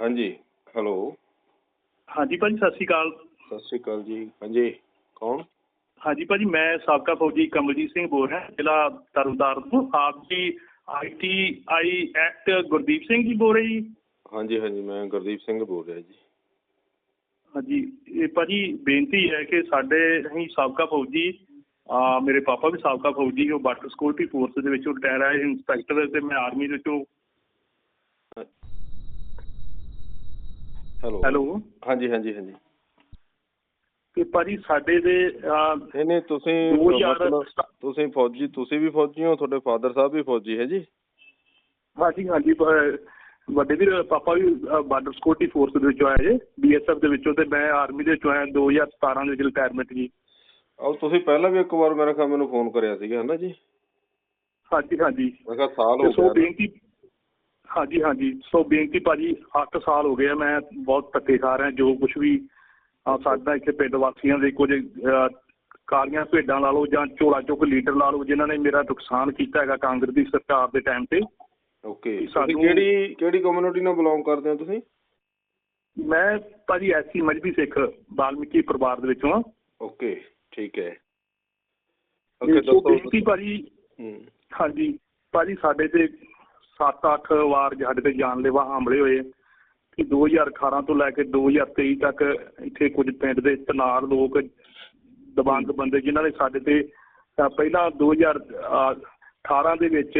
ਹਾਂਜੀ ਹੈਲੋ ਹਾਂਜੀ ਭਾਜੀ ਸਤਿ ਸ਼੍ਰੀ ਅਕਾਲ। ਸਤਿ ਸ਼੍ਰੀ ਅਕਾਲ ਜੀ। ਹਾਂਜੀ ਕੌਣ? ਹਾਂਜੀ ਭਾਜੀ ਮੈਂ ਸਾਬਕਾ ਫੌਜੀ ਕਮਲਜੀਤ ਸਿੰਘ ਬੋਲ ਰਿਹਾ ਜ਼ਿਲ੍ਹਾ ਤਰਨਤਾਰਨ ਤੋਂ। ਆਪ ਜੀ ਆਈਟੀਆਈ ਐਕਟ ਗੁਰਦੀਪ ਸਿੰਘ ਜੀ ਬੋਲ ਰਹੇ ਜੀ? ਹਾਂਜੀ ਹਾਂਜੀ ਮੈਂ ਗੁਰਦੀਪ ਸਿੰਘ ਬੋਲ ਰਿਹਾ ਜੀ। ਹਾਂਜੀ ਇਹ ਭਾਜੀ ਬੇਨਤੀ ਹੈ ਕਿ ਸਾਡੇ ਅਸੀਂ ਸਾਬਕਾ ਫੌਜੀ ਆ ਮੇਰੇ ਪਾਪਾ ਵੀ ਸਾਬਕਾ ਫੌਜੀ ਉਹ ਬਾਟਰ ਸਿਕਿਉਰਿਟੀ ਫੋਰਸ ਦੇ ਵਿੱਚੋਂ ਰਿਟਾਇਰ ਆਏ ਇੰਸਪੈਕਟਰ ਤੇ ਮੈਂ ਆਰਮੀ ਦੇ ਵਿੱਚੋਂ ਹੈਲੋ। ਹੈਲੋ। ਹਾਂਜੀ ਹਾਂਜੀ ਹਾਂਜੀ। ਤੇ ਭਾਜੀ ਸਾਡੇ ਦੇ ਨਹੀਂ ਨਹੀਂ ਤੁਸੀਂ ਤੁਸੀਂ ਫੌਜੀ ਤੁਸੀਂ ਵੀ ਫੌਜੀ ਹੋ ਤੁਹਾਡੇ ਫਾਦਰ ਸਾਹਿਬ ਵੀ ਫੌਜੀ ਹੈ ਜੀ? ਹਾਂਜੀ ਹਾਂਜੀ ਵੱਡੇ ਵੀਰ ਪਾਪਾ ਵੀ ਬਾਰਡਰ ਸਿਕਿਉਰਿਟੀ ਫੋਰਸ ਦੇ ਵਿੱਚੋਂ ਆਏ ਜੇ ਬੀਐਸਐਫ ਦੇ ਵਿੱਚੋਂ ਤੇ ਮੈਂ ਆਰਮੀ ਦੇ ਵਿੱਚੋਂ ਆਇਆ 2017 ਦੇ ਵਿੱਚ ਰਿਟਾਇਰਮੈਂਟ ਜੀ। ਆਹ ਤੁਸੀਂ ਪਹਿਲਾਂ ਵੀ ਇੱਕ ਵਾਰ ਮੇਰੇ ਖਿਆਲ ਮੈਨੂੰ ਫੋਨ ਕਰਿਆ ਸੀਗਾ ਹਨਾ ਜੀ? ਹਾਂਜੀ ਹਾਂਜੀ। ਮੈਂ ਕਿਹਾ ਸਾਲ ਹੋ ਸੋ ਗਿਆ ਬੇਨਤੀ ਹਾਂਜੀ ਹਾਂਜੀ। ਸੋ ਬੇਨਤੀ ਭਾਜੀ 8 ਸਾਲ ਹੋ ਗਏ ਆ ਮੈਂ ਬਹੁਤ ਧੱਕੇ ਖਾ ਰਿਹਾ ਜੋ ਕੁਝ ਵੀ ਆ ਸਾਡਾ ਇੱਥੇ ਪਿੰਡ ਵਾਸੀਆਂ ਦੇ ਕੁਝ ਕਾਲੀਆਂ ਭੇਡਾਂ ਲਾ ਲਓ ਜਾਂ ਝੋਲਾ ਚੁੱਕ ਲੀਡਰ ਲਾ ਲਓ ਜਿਨ੍ਹਾਂ ਨੇ ਮੇਰਾ ਨੁਕਸਾਨ ਕੀਤਾ ਹੈਗਾ ਕਾਂਗਰਸ ਦੀ ਸਰਕਾਰ ਦੇ ਟਾਈਮ ਤੇ। ਓਕੇ ਤੁਸੀਂ ਕਿਹੜੀ ਕਿਹੜੀ ਕਮਿਊਨਿਟੀ ਨਾਲ ਬਿਲੋਂਗ ਕਰਦੇ ਹੋ ਤੁਸੀਂ? ਮੈਂ ਭਾਜੀ ਐਸੀ ਮਜਬੀ ਸਿੱਖ ਬਾਲਮੀਕੀ ਪਰਿਵਾਰ ਦੇ ਵਿੱਚੋਂ ਆ ਓਕੇ ਠੀਕ ਹੈ। ਓਕੇ ਦੱਸੋ। ਬੇਨਤੀ ਭਾਜੀ ਹੂੰ। ਹਾਂਜੀ। ਭਾਜੀ ਸਾਡੇ ਤੇ 7-8 ਵਾਰ ਸਾਡੇ ਤੇ ਜਾਨਲੇਵਾ ਹਮਲੇ ਹੋਏ। ਕਿ 2018 ਤੋਂ ਲੈ ਕੇ 2023 ਤੱਕ ਇੱਥੇ ਕੁਝ ਪਿੰਡ ਦੇ ਤਨਾਰ ਲੋਕ ਦਬੰਗ ਬੰਦੇ ਜਿਨ੍ਹਾਂ ਨੇ ਸਾਡੇ ਤੇ ਅਹ, ਪਹਿਲਾਂ 2018 ਦੇ ਵਿੱਚ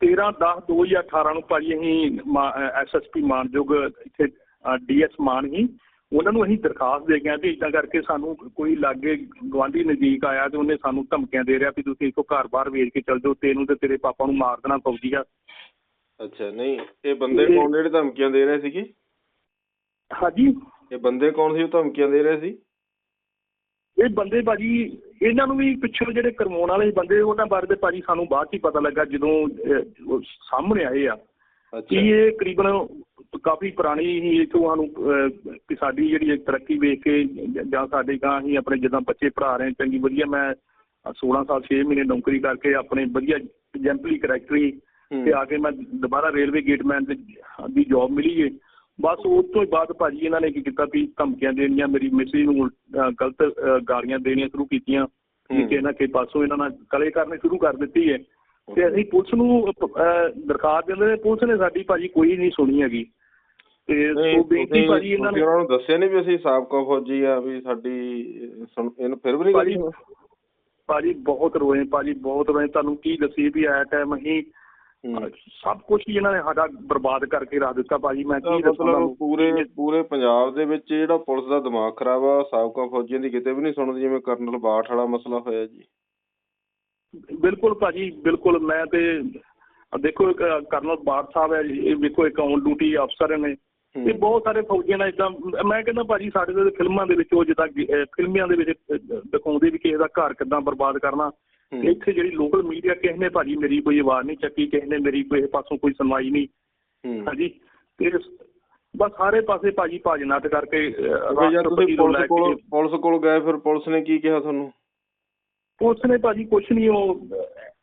13/10/2018 ਨੂੰ ਭਾਜੀ ਅਸੀਂ ਐਸਐਸਪੀ ਮਾਨਯੋਗ ਇੱਥੇ ਡੀਐਸ ਮਾਨ ਹੀ ਉਹਨਾਂ ਨੂੰ ਅਸੀਂ ਦਰਖਾਸਤ ਦੇ ਗਏ ਤੇ ਇਦਾਂ ਕਰਕੇ ਸਾਨੂੰ ਕੋਈ ਲਾਗੇ ਗਵਾਂਢੀ ਨਜ਼ਦੀਕ ਆਇਆ ਤੇ ਉਹਨੇ ਸਾਨੂੰ ਧਮਕੀਆਂ ਦੇ ਰਿਹਾ ਵੀ ਤੁਸੀਂ ਇੱਥੋਂ ਘਰ-ਬਾਰ ਵੇਚ ਕੇ ਚੱਲ ਜਾਓ ਤੈਨੂੰ ਤੇ ਤੇਰੇ ਪਾਪਾ ਨੂੰ ਮਾਰ ਦੇਣਾ ਫੌਜੀ ਆ। ਅੱਛਾ ਨਹੀਂ ਇਹ ਬੰਦੇ ਕੌਣ ਜਿਹੜੇ ਧਮਕੀਆਂ ਦੇ ਰਹੇ ਸੀਗੇ? ਹਾਂਜੀ। ਇਹ ਬੰਦੇ ਕੌਣ ਸੀ ਉਹ ਧਮਕੀਆਂ ਦੇ ਰਹੇ ਸੀ? ਇਹ ਬੰਦੇ ਭਾਜੀ ਇਹਨਾਂ ਨੂੰ ਵੀ ਪਿੱਛੋਂ ਜਿਹੜੇ ਕਰਵਾਉਣ ਵਾਲੇ ਬੰਦੇ ਉਹਨਾਂ ਬਾਰੇ ਤੇ ਭਾਜੀ ਸਾਨੂੰ ਬਾਅਦ ਚ ਹੀ ਪਤਾ ਲੱਗਾ ਜਦੋਂ ਸਾਹਮਣੇ ਆਏ ਆ। ਇਹ ਤਕਰੀਬਨ ਕਾਫੀ ਪੁਰਾਣੀ ਹੀ ਇਥੋਂ ਸਾਨੂੰ ਕਿ ਸਾਡੀ ਜਿਹੜੀ ਤਰੱਕੀ ਵੇਖ ਕੇ ਜ- ਸਾਡੇ ਗਾਂ ਹੀ ਆਪਣੇ ਜਿੱਦਾਂ ਬੱਚੇ ਪੜ੍ਹਾ ਰਹੇ ਚੰਗੀ ਵਧੀਆ ਮੈਂ ਅਹ 16 ਸਾਲ 6 ਮਹੀਨੇ ਨੌਕਰੀ ਕਰਕੇ ਆਪਣੇ ਵਧੀਆ ਐਗਜ਼ੈਂਪਲੀ ਕਰੈਕਟਰੀ। ਤੇ ਆ ਕੇ ਮੈਂ ਦੁਬਾਰਾ ਰੇਲਵੇ ਗੇਟਮੈਨ ਦੀ ਜੌਬ ਮਿਲੀ ਏ ਬਸ ਉਸ ਤੋਂ ਬਾਅਦ ਭਾਜੀ ਇਹਨਾਂ ਨੇ ਕੀ ਕੀਤਾ ਵੀ ਧਮਕੀਆਂ ਦੇਣੀਆਂ ਮੇਰੀ ਮਿਸੀ ਨੂੰ ਗਲਤ ਗਾਲੀਆਂ ਦੇਣੀਆਂ ਸ਼ੁਰੂ ਕੀਤੀਆਂ। ਕਿ ਇਹਨਾਂ ਕੇ ਪਾਸੋਂ ਇਹਨਾਂ ਨਾਲ ਕਲੇ ਕਰਨੇ ਸ਼ੁਰੂ ਕਰ ਦਿੱਤੀ ਹੈ ਤੇ ਅਸੀਂ ਪੁਲਿਸ ਨੂੰ ਦਰਖਾਸਤ ਦਿੰਦੇ ਨੇ ਪੁਲਿਸ ਨੇ ਸਾਡੀ ਭਾਜੀ ਕੋਈ ਨਹੀਂ ਸੁਣੀ ਹੈਗੀ। ਤੇ ਸੋ ਬੇਨਤੀ ਭਾਜੀ ਇਹਨਾਂ ਨੇ ਉਹਨਾਂ ਨੂੰ ਦੱਸਿਆ ਨਹੀਂ ਵੀ ਅਸੀਂ ਸਾਬਕਾ ਫੌਜੀ ਆ ਵੀ ਸਾਡੀ ਇਹਨੂੰ ਫਿਰ ਵੀ ਨਹੀਂ ਭਾਜੀ ਬਹੁਤ ਰੋਏ ਭਾਜੀ ਬਹੁਤ ਰੋਏ ਤੁਹਾਨੂੰ ਕੀ ਦੱਸੀ ਵੀ ਐ ਟਾਈਮ ਅਸੀਂ ਹੂੰ। ਸਭ ਕੁਝ ਹੀ ਇਹਨਾਂ ਨੇ ਸਾਡਾ ਬਰਬਾਦ ਕਰਕੇ ਰੱਖ ਦਿੱਤਾ ਭਾਜੀ। ਮੈਂ ਕੀ ਦੱਸਾਂ ਪੂਰੇ ਪੂਰੇ ਪੰਜਾਬ ਦੇ ਵਿੱਚ ਜਿਹੜਾ ਪੁਲਿਸ ਦਾ ਦਿਮਾਗ ਖਰਾਬ ਆ ਸਾਬਕਾ ਫੌਜੀਆਂ ਦੀ ਕਿਤੇ ਵੀ ਨਹੀਂ ਸੁਣਦੀ ਜਿਵੇਂ ਕਰਨਲ ਬਾਠ ਵਾਲਾ ਮਸਲਾ ਹੋਇਆ ਜੀ। ਬਿਲਕੁਲ ਭਾਜੀ ਬਿਲਕੁਲ ਮੈਂ ਤੇ ਦੇਖੋ ਇੱਕ ਕਰਨਲ ਬਾਠ ਸਾਹਿਬ ਹੈ ਇਹ ਵੇਖੋ ਇੱਕ ਔਨ ਡਿਊਟੀ ਅਫਸਰ ਨੇ ਹੂੰ। ਤੇ ਬਹੁਤ ਸਾਰੇ ਫੌਜੀਆਂ ਨਾਲ ਇਦਾਂ ਮੈਂ ਕਹਿੰਦਾ ਭਾਜੀ ਸਾਡੇ ਦੇ ਫਿਲਮਾਂ ਦੇ ਵਿੱਚ ਉਹ ਜਿੱਦਾਂ ਗ- ਅਹ ਫਿਲਮਾਂ ਦੇ ਵਿੱਚ ਦਿਖਾਉਂਦੇ ਵੀ ਕਿਸੇ ਦਾ ਘਰ ਕਿੱਦਾਂ ਬਰਬਾਦ ਕਰਨਾ। ਇੱਥੇ ਜਿਹੜੀ ਲੋਕਲ ਮੀਡੀਆ ਕਿਸੇ ਨੇ ਭਾਜੀ ਮੇਰੀ ਕੋਈ ਆਵਾਜ਼ ਨਹੀਂ ਚੱਕੀ ਕਿਸੇ ਨੇ ਮੇਰੀ ਕੋਈ ਪਾਸੋਂ ਕੋਈ ਸੁਣਵਾਈ ਨਹੀਂ। ਹਾਂਜੀ ਤੇ ਬਸ ਸਾਰੇ ਪਾਸੇ ਭਾਜੀ ਭਾਜ ਨੱਟ ਕਰਕੇ ਤੁਸੀਂ ਪੁਲਿਸ ਕੋਲ ਪੁਲਿਸ ਕੋਲ ਗਏ ਫਿਰ ਪੁਲਿਸ ਨੇ ਕੀ ਕਿਹਾ ਤੁਹਾਨੂੰ ਪੁਲਿਸ ਨੇ ਭਾਜੀ ਕੁਛ ਨਹੀਂ ਉਹ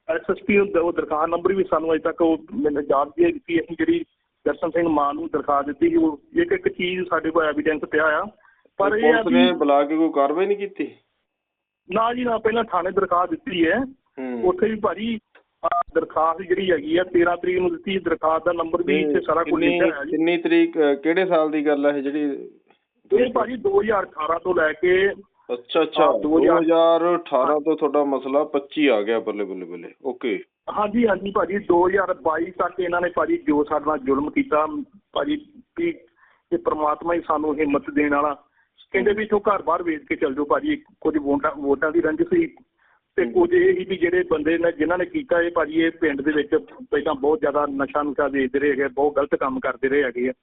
ਐਸਐਸਪੀ ਉਹ ਦਰਖਾਸਤ ਨੰਬਰ ਵੀ ਸਾਨੂੰ ਅਜੇ ਤੱਕ ਉਹ ਮੈਨੂੰ ਯਾਦ ਨਹੀਂ ਹੈ ਕਿ ਅਸੀਂ ਜਿਹੜੀ ਦਰਸ਼ਨ ਸਿੰਘ ਮਾਨ ਨੂੰ ਦਰਖਾਸਤ ਦਿੱਤੀ ਸੀ ਉਹ ਇੱਕ ਇੱਕ ਚੀਜ਼ ਸਾਡੇ ਕੋਲ ਐਵੀਡੈਂਸ ਪਿਆ ਆ ਪਰ ਇਹ ਆ ਪੁਲਿਸ ਨੇ ਵੀ ਬੁਲਾ ਕੇ ਕੋਈ ਕਾਰਵਾਈ ਨਹੀਂ ਕੀਤੀ? ਨਾ ਜੀ ਨਾ ਪਹਿਲਾਂ ਥਾਣੇ ਦਰਖਾਸਤ ਦਿੱਤੀ ਹੈ। ਹੂੰ। ਉੱਥੇ ਵੀ ਭਾਜੀ ਆਹ ਦਰਖਾਸਤ ਜਿਹੜੀ ਹੈਗੀ ਆ 13 ਤਰੀਕ ਨੂੰ ਦਿੱਤੀ ਦਰਖਾਸਤ ਦਾ ਨੰਬਰ ਵੀ ਇੱਥੇ ਸਾਰਾ ਕੁਝ ਕਿੰਨੀ- ਲਿਖਿਆ ਹੈ। ਜੀ ਕਿੰਨੀ ਤਰੀਕ ਕਿਹੜੇ ਸਾਲ ਦੀ ਗੱਲ ਹੈ ਇਹ ਜਿਹੜੀ ਇਹ ਭਾਜੀ 2018 ਤੋਂ ਲੈ ਕੇ ਅੱਛਾ ਅੱਛਾ ਹਾਂ, ਦੋ ਹਜ਼ਾਰ- 2018 ਤੋਂ ਤੁਹਾਡਾ ਮਸਲਾ 25 ਆ ਗਿਆ ਬੱਲੇ ਬੱਲੇ ਬੱਲੇ। ਓਕੇ। ਹਾਂਜੀ ਹਾਂਜੀ ਭਾਜੀ 2022 ਤੱਕ ਇਹਨਾਂ ਨੇ ਭਾਜੀ ਜੋ ਸਾਡੇ ਨਾਲ ਜ਼ੁਲਮ ਕੀਤਾ ਭਾਜੀ ਵੀ ਇਹ ਪ੍ਰਮਾਤਮਾ ਹੀ ਸਾਨੂੰ ਹਿੰਮਤ ਦੇਣ ਵਾਲਾ। ਕਹਿੰਦੇ ਵੀ ਇਥੋਂ ਘਰ ਬਾਹਰ ਵੇਚ ਕੇ ਚੱਲ ਜਾਓ ਭਾਜੀ ਕੁਝ ਵੋਟਾਂ ਵੋਟਾਂ ਦੀ ਰੰਜਿਸ਼ ਸੀ। ਤੇ ਕੁਝ ਇਹ ਸੀ ਵੀ ਜਿਹੜੇ ਬੰਦੇ ਨੇ ਜਿਨ੍ਹਾਂ ਨੇ ਕੀਤਾ ਇਹ ਭਾਜੀ ਇਹ ਪਿੰਡ ਦੇ ਵਿੱਚ ਪਹਿਲਾਂ ਬਹੁਤ ਜ਼ਿਆਦਾ ਨਸ਼ਾ ਨੁਸ਼ਾ ਵੇਚਦੇ ਰਹੇ ਹੈਗੇ ਬਹੁਤ ਗਲਤ ਕੰਮ ਕਰਦੇ ਰਹੇ ਹੈਗੇ ਆ।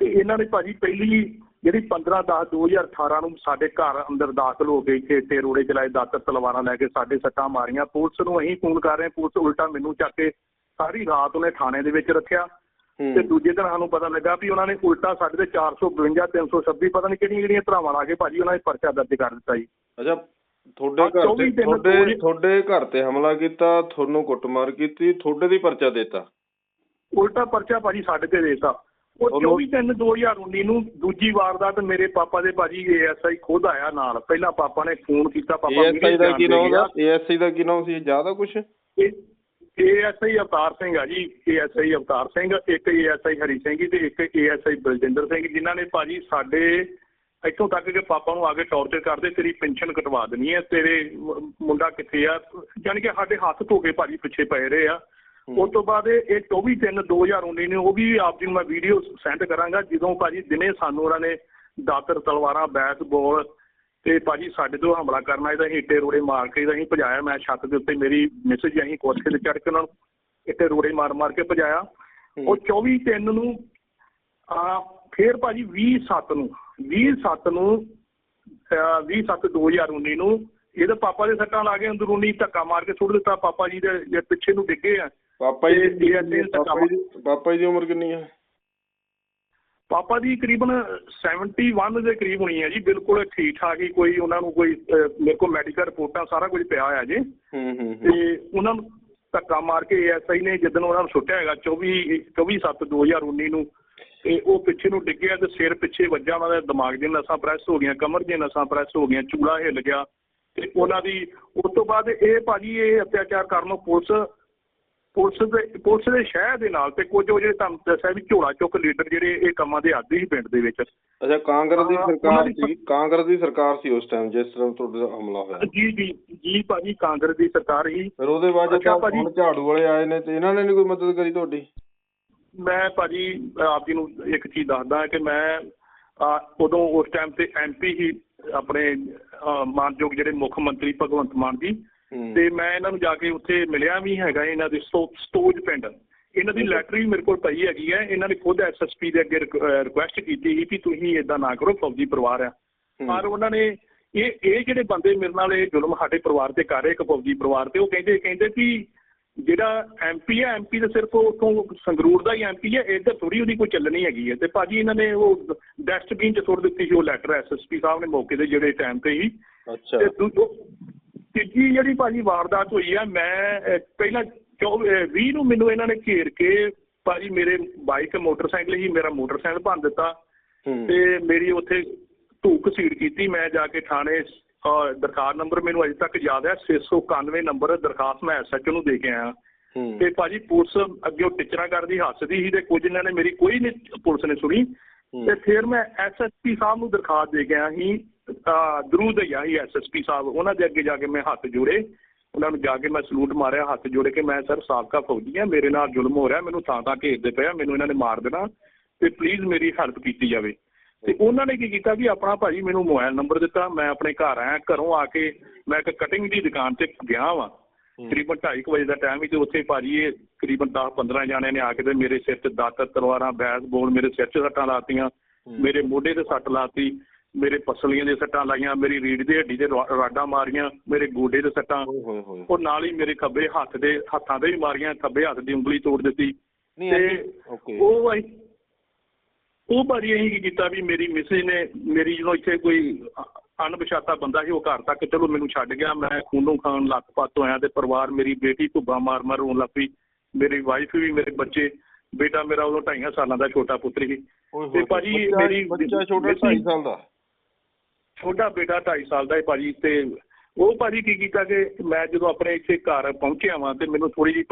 ਤੇ ਇਹਨਾਂ ਨੇ ਭਾਜੀ ਪਹਿਲੀ ਜਿਹੜੀ 15 10 2018 ਨੂੰ ਸਾਡੇ ਘਰ ਅੰਦਰ ਦਾਖਲ ਹੋ ਕੇ ਇੱਥੇ ਇੱਥੇ ਰੋੜੇ ਚਲਾਏ ਦਾਤਰ ਤਲਵਾਰਾਂ ਲੈ ਕੇ ਸਾਡੇ ਸੱਟਾਂ ਮਾਰੀਆਂ ਪੁਲਿਸ ਨੂੰ ਅਸੀਂ ਫੋਨ ਕਰ ਰਹੇ ਪੁਲਿਸ ਉਲਟਾ ਮੈਨੂੰ ਚੱਕ ਕੇ ਸਾਰੀ ਰਾਤ ਉਹਨੇ ਥਾਣੇ ਦੇ ਵਿੱਚ ਰੱਖਿਆ। ਤੇ ਦੂਜੇ ਦਿਨ ਸਾਨੂੰ ਪਤਾ ਲੱਗਾ ਵੀ ਉਹਨਾਂ ਨੇ ਉਲਟਾ ਸਾਡੇ ਤੇ 452 326 ਪਤਾ ਨਹੀਂ ਕਿਹੜੀਆਂ ਕਿਹੜੀਆਂ ਧਰਾਵਾਂ ਲਾ ਕੇ ਭਾਜੀ ਉਹਨਾਂ ਨੇ ਪਰਚਾ ਦਰਜ ਕਰ ਦਿੱਤਾ ਜੀ। ਅੱਛਾ ਤੁਹਾਡੇ ਘਰ ਤੇ 24 ਦਿਨ ਤੁਹਾਡੇ ਤੁਹਾਡੇ ਘਰ ਤੇ ਹਮਲਾ ਕੀਤਾ ਤੁਹਾਨੂੰ ਕੁੱਟਮਾਰ ਕੀਤੀ ਤੁਹਾਡੇ ਦੀ ਪਰਚਾ ਦਿੱਤਾ? ਉਲਟਾ ਪਰਚਾ ਭਾਜੀ ਸਾਡੇ ਤੇ ਦੇਤਾ। ਉਹ ਉਹਨੂੰ- 24 ਤਿੰਨ 2019 ਨੂੰ ਦੂਜੀ ਵਾਰਦਾਤ ਮੇਰੇ ਪਾਪਾ ਦੇ ਭਾਜੀ ਏਐਸਆਈ ਖੁਦ ਆਇਆ ਨਾਲ। ਪਹਿਲਾਂ ਪਾਪਾ ਨੇ ਫੋਨ ਕੀਤਾ ਪਾਪਾ ਏਐਸਆਈ ਦਾ ਕੀ ਨਾਮ ਦਾ ਏਐਸਆਈ ਦਾ ਕੀ ਨਾਮ ਸੀ? ਜ਼ਿਆਦਾ ਕੁਛ? ਏਐਸਆਈ ਅਵਤਾਰ ਸਿੰਘ ਆ ਜੀ ਏਐਸਆਈ ਅਵਤਾਰ ਸਿੰਘ ਇੱਕ ਏਐਸਆਈ ਹਰੀ ਸਿੰਘ ਜੀ ਤੇ ਇੱਕ ਏਐਸਆਈ ਬਲਜਿੰਦਰ ਸਿੰਘ ਜਿਨ੍ਹਾਂ ਨੇ ਭਾਜੀ ਸਾਡੇ ਇੱਥੋਂ ਤੱਕ ਕਿ ਪਾਪਾ ਨੂੰ ਆ ਕੇ ਟੌਰਚਰ ਕਰਦੇ ਤੇਰੀ ਪੈਨਸ਼ਨ ਕਟਵਾ ਦੇਣੀ ਹੈ ਤੇਰੇ ਮੁੰਡਾ ਕਿੱਥੇ ਆ? ਯਾਨੀ ਕਿ ਸਾਡੇ ਹੱਥ ਧੋ ਕੇ ਭਾਜੀ ਪਿੱਛੇ ਪਏ ਰਹੇ ਆ। ਉਸ ਤੋਂ ਬਾਅਦ ਇਹ ਇਹ 24 ਤਿੰਨ 2019 ਨੇ ਉਹ ਵੀ ਆਪ ਜੀ ਨੂੰ ਮੈਂ ਵੀਡੀਓ ਸੈਂਡ ਕਰਾਂਗਾ ਜਦੋਂ ਭਾਜੀ ਦਿਨੇ ਸਾਨੂੰ ਉਹਨਾਂ ਨੇ ਦਾਤਰ ਤਲਵਾਰਾਂ ਬੈਟ ਬਾਲ ਤੇ ਭਾਜੀ ਸਾਡੇ ਤੋਂ ਹਮਲਾ ਕਰਨਾ ਇਹਦਾ ਇੱਟੇ ਰੋੜੇ ਮਾਰ ਕੇ ਇਹਦਾ ਅਸੀਂ ਭਜਾਇਆ ਮੈਂ ਛੱਤ ਦੇ ਉੱਤੇ ਮੇਰੀ ਮੈਸੇਜ ਅਸੀਂ ਕੋਠੇ ਤੇ ਚੜ ਕੇ ਉਹਨਾਂ ਨੂੰ ਇੱਟੇ ਰੋੜੇ ਮਾਰ ਮਾਰ ਕੇ ਭਜਾਇਆ। ਉਹ 24 ਤਿੰਨ ਨੂੰ ਆ ਫੇਰ ਭਾਜੀ 20 7 ਨੂੰ 20 7 ਨੂੰ 20 7 2019 ਨੂੰ ਇਹਦੇ ਪਾਪਾ ਦੇ ਸੱਟਾਂ ਲਾ ਕੇ ਅੰਦਰੂਨੀ ਧੱਕਾ ਮਾਰ ਕੇ ਸੁੱਟ ਦਿੱਤਾ ਪਾਪਾ ਜੀ ਦੇ ਪਿੱਛੇ ਨੂੰ ਡਿੱਗੇ ਆ। ਪਾਪਾ ਜੀ ਦੀ ਪਾਪਾ ਜੀ ਦੀ- ਪਾਪਾ ਜੀ ਦੀ ਉਮਰ ਕਿੰਨੀ ਹੈ ਪਾਪਾ ਦੀ ਕਰੀਬਨ 71 ਦੇ ਕਰੀਬ ਹੋਣੀ ਹੈ ਜੀ ਬਿਲਕੁਲ ਠੀਕ ਠਾਕ ਹੀ ਕੋਈ ਉਹਨਾਂ ਨੂੰ ਕੋਈ ਮੇਰੇ ਕੋਲ ਮੈਡੀਕਲ ਰਿਪੋਰਟਾਂ ਸਾਰਾ ਕੁਝ ਪਿਆ ਹੋਇਆ ਜੀ। ਹੂੰ ਹੂੰ ਹੂੰ। ਤੇ ਉਹਨਾਂ ਨੂੰ ਧੱਕਾ ਮਾਰ ਕੇ ਐਸਆਈ ਨੇ ਜਦੋਂ ਉਹਨਾਂ ਨੂੰ ਸੁੱਟਿਆ ਹੈਗਾ 24 24 7 2019 ਨੂੰ ਤੇ ਉਹ ਪਿੱਛੇ ਨੂੰ ਡਿੱਗਿਆ ਤੇ ਸਿਰ ਪਿੱਛੇ ਵੱਜਾ ਉਹਨਾਂ ਦੇ ਦਿਮਾਗ ਦੀਆਂ ਨਸਾਂ ਪ੍ਰੈਸ ਹੋ ਗਈਆਂ ਕਮਰ ਦੀਆਂ ਨਸਾਂ ਪ੍ਰੈਸ ਹੋ ਗਈਆਂ ਚੂੜਾ ਹਿੱਲ ਗਿਆ। ਤੇ ਉਹਨਾਂ ਦੀ ਉਸ ਤੋਂ ਬਾਅਦ ਇਹ ਭਾਜੀ ਇਹ ਅਤਿਆਚਾਰ ਕਰਨ ਨੂੰ ਪੁਲਿਸ ਪੁਲਿਸ ਦੇ ਪੁਲਿਸ ਦੇ ਸ਼ਹਿਰ ਦੇ ਨਾਲ ਤੇ ਕੁਝ ਉਹ ਜਿਹੜੇ ਤੁਹਾਨੂੰ ਦੱਸਿਆ ਵੀ ਝੋਲਾ ਚੁੱਕ ਲੀਡਰ ਜਿਹੜੇ ਇਹ ਕੰਮਾਂ ਦੇ ਆਦੀ ਸੀ ਪਿੰਡ ਦੇ ਵਿੱਚ ਅੱਛਾ ਕਾਂਗਰਸ ਦੀ ਸਰਕਾਰ ਸੀ ਕਾਂਗਰਸ ਦੀ ਸਰਕਾਰ ਸੀ ਉਸ ਟਾਈਮ ਜਿਸ ਤਰ੍ਹਾਂ ਤੁਹਾਡੇ ਹਮਲਾ ਹੋਇਆ ਜੀ ਜੀ ਜੀ ਭਾਜੀ ਕਾਂਗਰਸ ਦੀ ਸਰਕਾਰ ਹੀ ਫਿਰ ਉਹਦੇ ਬਾਅਦ ਜਦੋਂ। ਹੁਣ ਝਾੜੂ ਵਾਲੇ ਆਏ ਨੇ ਤੇ ਇਹਨਾਂ ਨੇ ਨਹੀਂ ਕੋਈ ਮਦਦ ਕਰੀ ਤੁਹਾਡੀ ਮੈਂ ਭਾਜੀ ਆਪ ਜੀ ਨੂੰ ਇੱਕ ਚੀਜ਼ ਦੱਸਦਾ ਕਿ ਮੈਂ ਉਦੋਂ ਉਸ ਟਾਈਮ ਤੇ ਐਮਪੀ ਹੀ ਆਪਣੇ ਮਾਨਯੋਗ ਜਿਹੜੇ ਮੁੱਖ ਮੰਤਰੀ ਭਗਵੰਤ ਮਾਨ ਜੀ। ਤੇ ਮੈਂ ਇਹਨਾਂ ਨੂੰ ਜਾ ਕੇ ਉੱਥੇ ਮਿਲਿਆ ਵੀ ਹੈਗਾ ਇਹਨਾਂ ਦੇ ਸਤੋ- ਸਤੋਜ ਪਿੰਡ। ਇਹਨਾਂ ਦੀ ਲੈਟਰ ਵੀ ਮੇਰੇ ਕੋਲ ਪਈ ਹੈਗੀ ਹੈ। ਇਹਨਾਂ ਨੇ ਖੁਦ ਐਸਐਸਪੀ ਦੇ ਅੱਗੇ ਰਿਕੁਐਸਟ ਕੀਤੀ ਸੀ ਕਿ ਤੁਸੀਂ ਇਦਾਂ ਨਾ ਕਰੋ ਫੌਜੀ ਪਰਿਵਾਰ ਆ। ਪਰ ਉਹਨਾਂ ਨੇ ਇਹ ਇਹ ਜਿਹੜੇ ਬੰਦੇ ਮੇਰੇ ਨਾਲ ਇਹ ਜ਼ੁਲਮ ਸਾਡੇ ਪਰਿਵਾਰ ਤੇ ਕਰ ਰਹੇ ਇੱਕ ਫੌਜੀ ਪਰਿਵਾਰ ਤੇ ਉਹ ਕਹਿੰਦੇ ਕਹਿੰਦੇ ਵੀ ਜਿਹੜਾ ਐਮਪੀ ਹੈ ਐਮਪੀ ਤਾਂ ਸਿਰਫ ਉਥੋਂ ਸੰਗਰੂਰ ਦਾ ਹੀ ਐਮਪੀ ਹੈ ਇੱਧਰ ਥੋੜੀ ਉਹਦੀ ਕੋਈ ਚੱਲਣੀ ਹੈਗੀ ਹੈ। ਤੇ ਭਾਜੀ ਇਹਨਾਂ ਨੇ ਉਹ ਡਸਟਬਿਨ ਚ ਸੁੱਟ ਦਿੱਤੀ ਸੀ ਉਹ ਲੈਟਰ ਐਸਐਸਪੀ ਸਾਹਿਬ ਨੇ ਮੌਕੇ ਤੇ ਜਿਹੜੇ ਟਾਈਮ ਤੇ ਹੀ। ਅੱਛਾ। ਤੇ ਦੂਜੋ ਤੀਜੀ ਜਿਹੜੀ ਭਾਜੀ ਵਾਰਦਾਤ ਹੋਈ ਆ ਮੈਂ ਪਹਿਲਾਂ 20 ਨੂੰ ਮੈਨੂੰ ਇਹਨਾਂ ਨੇ ਘੇਰ ਕੇ ਭਾਜੀ ਮੇਰੇ ਬਾਈਕ ਮੋਟਰਸਾਈਕਲ ਹੀ ਮੇਰਾ ਮੋਟਰਸਾਈਕਲ ਭੰਨ ਦਿੱਤਾ। ਤੇ ਮੇਰੀ ਉੱਥੇ ਧੂਕ ਸੀੜ ਕੀਤੀ ਮੈਂ ਜਾ ਕੇ ਥਾਣੇ ਦਰਖਾਸਤ ਨੰਬਰ ਮੈਨੂੰ ਅਜੇ ਤੱਕ ਯਾਦ ਹੈ 691 ਨੰਬਰ ਦਰਖਾਸਤ ਮੈਂ ਐਸਐਚਓ ਨੂੰ ਦੇ ਕੇ ਆਇਆ। ਤੇ ਭਾਜੀ ਪੁਲਿਸ ਅੱਗੇ ਉਹ ਟਿਚਰਾਂ ਕਰਦੀ ਹੱਸਦੀ ਸੀ ਤੇ ਕੁਝ ਇਹਨਾਂ ਨੇ ਮੇਰੀ ਕੋਈ ਨਹੀਂ ਪੁਲਿਸ ਨੇ ਸੁਣੀ। ਤੇ ਫਿਰ ਮੈਂ ਐਸਐਸਪੀ ਸਾਹਿਬ ਨੂੰ ਦਰਖਾਸਤ ਦੇ ਗਿਆ ਸੀ ਦਰੂਦ ਸੀ ਐਸਐਸਪੀ ਸਾਹਿਬ ਉਹਨਾਂ ਦੇ ਅੱਗੇ ਜਾ ਕੇ ਮੈਂ ਹੱਥ ਜੋੜੇ। ਉਹਨਾਂ ਨੂੰ ਜਾ ਕੇ ਮੈਂ ਸਲੂਟ ਮਾਰਿਆ ਹੱਥ ਜੋੜ ਕੇ ਮੈਂ ਸਰ ਸਾਬਕਾ ਫੌਜੀ ਆ ਮੇਰੇ ਨਾਲ ਜ਼ੁਲਮ ਹੋ ਰਿਹਾ ਮੈਨੂੰ ਥਾਂ ਥਾਂ ਘੇਰਦੇ ਪਏ ਆ ਮੈਨੂੰ ਇਹਨਾਂ ਨੇ ਮਾਰ ਦੇਣਾ ਤੇ ਪਲੀਜ਼ ਮੇਰੀ ਹੈਲਪ ਕੀਤੀ ਜਾਵੇ। ਤੇ ਉਹਨਾਂ ਨੇ ਕੀ ਕੀਤਾ ਵੀ ਆਪਣਾ ਭਾਜੀ ਮੈਨੂੰ ਮੋਬਾਈਲ ਨੰਬਰ ਦਿੱਤਾ ਮੈਂ ਆਪਣੇ ਘਰ ਆਇਆ ਘਰੋਂ ਆ ਕੇ ਮੈਂ ਇੱਕ ਕਟਿੰਗ ਦੀ ਦੁਕਾਨ ਤੇ ਗਿਆ ਵਾਂ। ਤਕਰੀਬਨ 2:30 ਵਜੇ ਦਾ ਟਾਈਮ ਸੀ ਤੇ ਉੱਥੇ ਭਾਜੀ ਇਹ ਤਕਰੀਬਨ 10-15 ਜਾਣਿਆਂ ਨੇ ਆ ਕੇ ਤੇ ਮੇਰੇ ਸਿਰ ਤੇ ਦਾਤਰ ਤਲਵਾਰਾਂ ਬੈਸ ਬੋਲ ਮੇਰੇ ਸਿਰ 'ਚ ਸੱਟਾਂ ਲਾਤੀਆਂ ਮੇਰੇ ਮੋਢੇ ਤੇ ਸੱਟ ਲਾਤੀ। ਮੇਰੇ ਪਸਲੀਆਂ ਦੇ ਸੱਟਾਂ ਲਾਈਆਂ ਮੇਰੀ ਰੀੜ ਦੀ ਹੱਡੀ ਤੇ ਰਾ- ਰਾਡਾਂ ਮਾਰੀਆਂ ਮੇਰੇ ਗੋਡੇ ਤੇ ਸੱਟਾਂ। ਉਹ ਨਾਲ ਹੀ ਮੇਰੇ ਖੱਬੇ ਹੱਥ ਦੇ ਹੱਥਾਂ ਦੇ ਵੀ ਮਾਰੀਆਂ ਖੱਬੇ ਹੱਥ ਦੀ ਉਂਗਲੀ ਤੋੜ ਦਿੱਤੀ। ਤੇ ਉਹ ਉਹ ਭਾਜੀ ਅਸੀਂ ਕੀ ਕੀਤਾ ਵੀ ਮੇਰੀ ਮਿਸਿਸ ਨੇ ਮੇਰੀ ਜਦੋਂ ਇੱਥੇ ਕੋਈ ਅਣਪਛਾਤਾ ਬੰਦਾ ਸੀ ਉਹ ਘਰ ਤੱਕ ਚਲੋ ਮੈਨੂੰ ਛੱਡ ਗਿਆ। ਮੈਂ ਖੂਨੋਂ ਖਾਨ ਲੱਕ ਪੱਤ ਹੋਇਆ ਤੇ ਪਰਿਵਾਰ ਮੇਰੀ ਬੇਟੀ ਧੁੱਬਾ ਮਾਰ ਮਾਰ ਰੋਣ ਲੱਗ ਪਈ। ਮੇਰੀ ਵਾਈਫ ਵੀ ਮੇਰੇ ਬੱਚੇ ਬੇਟਾ ਮੇਰਾ ਉਦੋਂ ਢਾਈਆਂ ਸਾਲਾਂ ਦਾ ਛੋਟਾ ਪੁੱਤਰ ਸੀ। ਤੇ ਭਾਜੀ ਮੇਰੀ ਬੱਚਾ ਛੋਟਾ ਮਿਸਿਸ- 2.5 ਸਾਲ ਦਾ। ਛੋਟਾ ਬੇਟਾ 2.5 ਸਾਲ ਦਾ ਹੈ ਭਾਜੀ ਤੇ ਉਹ ਭਾਜੀ ਕੀ ਕੀਤਾ ਕਿ ਮੈਂ ਜਦੋਂ ਆਪਣੇ ਇੱਥੇ ਘਰ ਪਹੁੰਚਿਆ ਵਾਂ ਤੇ ਮੈਨੂੰ ਥੋੜੀ ਜਿਹੀ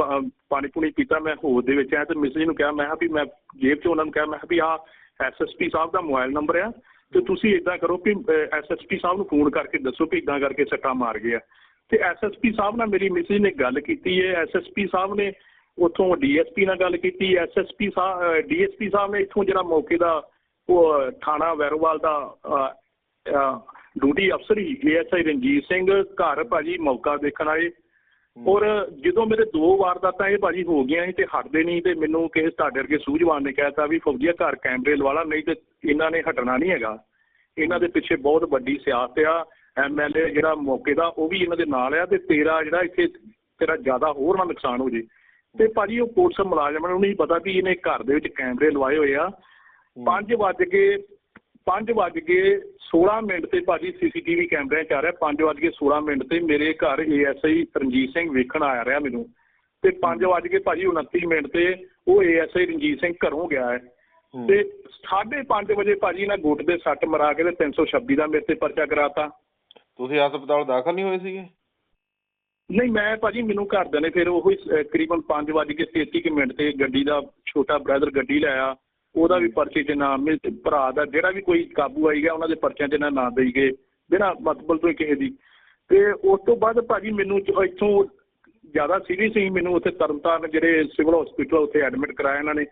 ਪਾਣੀ ਪੂਣੀ ਪੀਤਾ, ਮੈਂ ਹੋਸ਼ ਦੇ ਵਿੱਚ ਆਇਆ ਤੇ ਮਿਸਿਸ ਨੂੰ ਕਿਹਾ, ਮੈਂ ਕਿਹਾ ਵੀ ਮੈਂ ਜੇਬ 'ਚ ਉਹਨਾਂ ਨੂੰ ਕਿਹਾ, ਮੈਂ ਕਿਹਾ ਵੀ ਆਹ ਐਸਐਸਪੀ ਸਾਹਿਬ ਦਾ ਮੋਬਾਈਲ ਨੰਬਰ ਆ ਤੇ ਤੁਸੀਂ ਇਦਾਂ ਕਰੋ ਕਿ ਐਸਐਸਪੀ ਸਾਹਿਬ ਨੂੰ ਫੋਨ ਕਰਕੇ ਦੱਸੋ ਕਿ ਇਦਾਂ ਕਰਕੇ ਸੱਟਾ ਮਾਰ ਗਿਆ ਤੇ ਐਸਐਸਪੀ ਸਾਹਿਬ ਨਾਲ ਮੇਰੀ ਮਿਸਿਸ ਨੇ ਗੱਲ ਕੀਤੀ ਹੈ ਐਸਐਸਪੀ ਸਾਹਿਬ ਨੇ ਉੱਥੋਂ ਡੀਐਸਪੀ ਨਾਲ ਗੱਲ ਕੀਤੀ ਐਸਐਸਪੀ ਸਾਹਿਬ ਡੀਐਸਪੀ ਸਾਹਿਬ ਨੇ ਇੱਥੋਂ ਜਿਹੜਾ ਮੌਕੇ ਦਾ ਉਹ ਥਾਣਾ ਵੈਰੋਵਾਲ ਦਾ ਡਿਊਟੀ ਅਫਸਰ ਹੀ ਏਐਸਆਈ ਰਣਜੀਤ ਸਿੰਘ ਘਰ ਭਾਜੀ ਮੌਕਾ ਦੇਖਣ ਆਏ। ਔਰ ਜਦੋਂ ਮੇਰੇ ਦੋ ਵਾਰਦਾਤਾਂ ਇਹ ਭਾਜੀ ਹੋ ਗਈਆਂ ਸੀ ਤੇ ਹਟਦੇ ਨਹੀਂ ਤੇ ਮੈਨੂੰ ਕਿਸੇ ਤੁਹਾਡੇ ਵਰਗੇ ਸੂਝਵਾਨ ਨੇ ਕਹਿਤਾ ਵੀ ਫੌਜੀਆ ਘਰ ਕੈਮਰੇ ਲਵਾਲਾ ਨਹੀਂ ਤੇ ਇਹਨਾਂ ਨੇ ਹਟਣਾ ਨਹੀਂ ਹੈਗਾ। ਇਹਨਾਂ ਦੇ ਪਿੱਛੇ ਬਹੁਤ ਵੱਡੀ ਸਿਆਸਤ ਆ ਐਮਐਲਏ ਜਿਹੜਾ ਮੌਕੇ ਦਾ ਉਹ ਵੀ ਇਹਨਾਂ ਦੇ ਨਾਲ ਆ ਤੇ ਤੇਰਾ ਜਿਹੜਾ ਇੱਥੇ ਤੇਰਾ ਜ਼ਿਆਦਾ ਹੋਰ ਨਾ ਨੁਕਸਾਨ ਹੋ ਜੇ। ਤੇ ਭਾਜੀ ਉਹ ਪੁਲਿਸ ਮੁਲਾਜ਼ਮਾਂ ਨੂੰ ਨਹੀਂ ਪਤਾ ਵੀ ਇਹਨੇ ਘਰ ਦੇ ਵਿੱਚ ਕੈਮਰੇ ਲਵਾਏ ਹੋਏ ਆ। 5 ਵੱਜ ਕੇ 5 ਵੱਜ ਕੇ 16 ਮਿੰਟ ਤੇ ਭਾਜੀ ਸੀਸੀਟੀਵੀ ਕੈਮਰਿਆਂ 'ਚ ਆ ਰਿਹਾ। 5 ਵੱਜ ਕੇ 16 ਮਿੰਟ ਤੇ ਮੇਰੇ ਘਰ ਏਐਸਆਈ ਰਣਜੀਤ ਸਿੰਘ ਵੇਖਣ ਆ ਰਿਹਾ ਮੈਨੂੰ। ਤੇ 5 ਵੱਜ ਕੇ ਭਾਜੀ 29 ਮਿੰਟ ਤੇ ਉਹ ਏਐਸਆਈ ਰਣਜੀਤ ਸਿੰਘ ਘਰੋਂ ਗਿਆ ਹੈ। ਹੂੰ। ਤੇ 5:30 ਵਜੇ ਭਾਜੀ ਇਹਨਾਂ ਗੁੱਟ ਦੇ ਸੱਟ ਮਰਾ ਕੇ ਤੇ 326 ਦਾ ਮੇਰੇ ਤੇ ਪਰਚਾ ਕਰਾਤਾ। ਤੁਸੀਂ ਹਸਪਤਾਲ ਦਾਖਲ ਨਹੀਂ ਹੋਏ ਸੀਗੇ? ਨਹੀਂ ਮੈਂ ਭਾਜੀ ਮੈਨੂੰ ਘਰਦਿਆਂ ਨੇ ਫਿਰ ਉਹੀ ਅਹ, ਕਰੀਬਨ 5:33 ਕੁ ਮਿੰਟ ਤੇ ਗੱਡੀ ਦਾ ਛੋਟਾ ਬ੍ਰਦਰ ਗੱਡੀ ਲਿਆਇਆ ਉਹਦਾ ਵੀ ਪਰਚੇ 'ਚ ਨਾਮ ਭਰਾ ਦਾ ਜਿਹੜਾ ਵੀ ਕੋਈ ਕਾਬੂ ਆਈ ਗਿਆ ਉਹਨਾਂ ਦੇ ਪਰਚਿਆਂ 'ਚ ਨਾ ਨਾਂ ਦੇਈ ਗਏ ਬਿਨਾਂ ਮਤਲਬ ਤੋਂ ਕਿਸੇ ਦੀ। ਤੇ ਉਸ ਤੋਂ ਬਾਅਦ ਭਾਜੀ ਮੈਨੂੰ ਇੱਥੋਂ ਜ਼ਿਆਦਾ ਸੀਰੀਅਸ ਸੀ ਮੈਨੂੰ ਉੱਥੇ ਤਰਨਤਾਰਨ ਜਿਹੜੇ ਸਿਵਲ ਹਸਪੀਟਲ ਉੱਥੇ ਐਡਮਿਟ ਕਰਾਇਆ ਇਹਨਾਂ ਨੇ।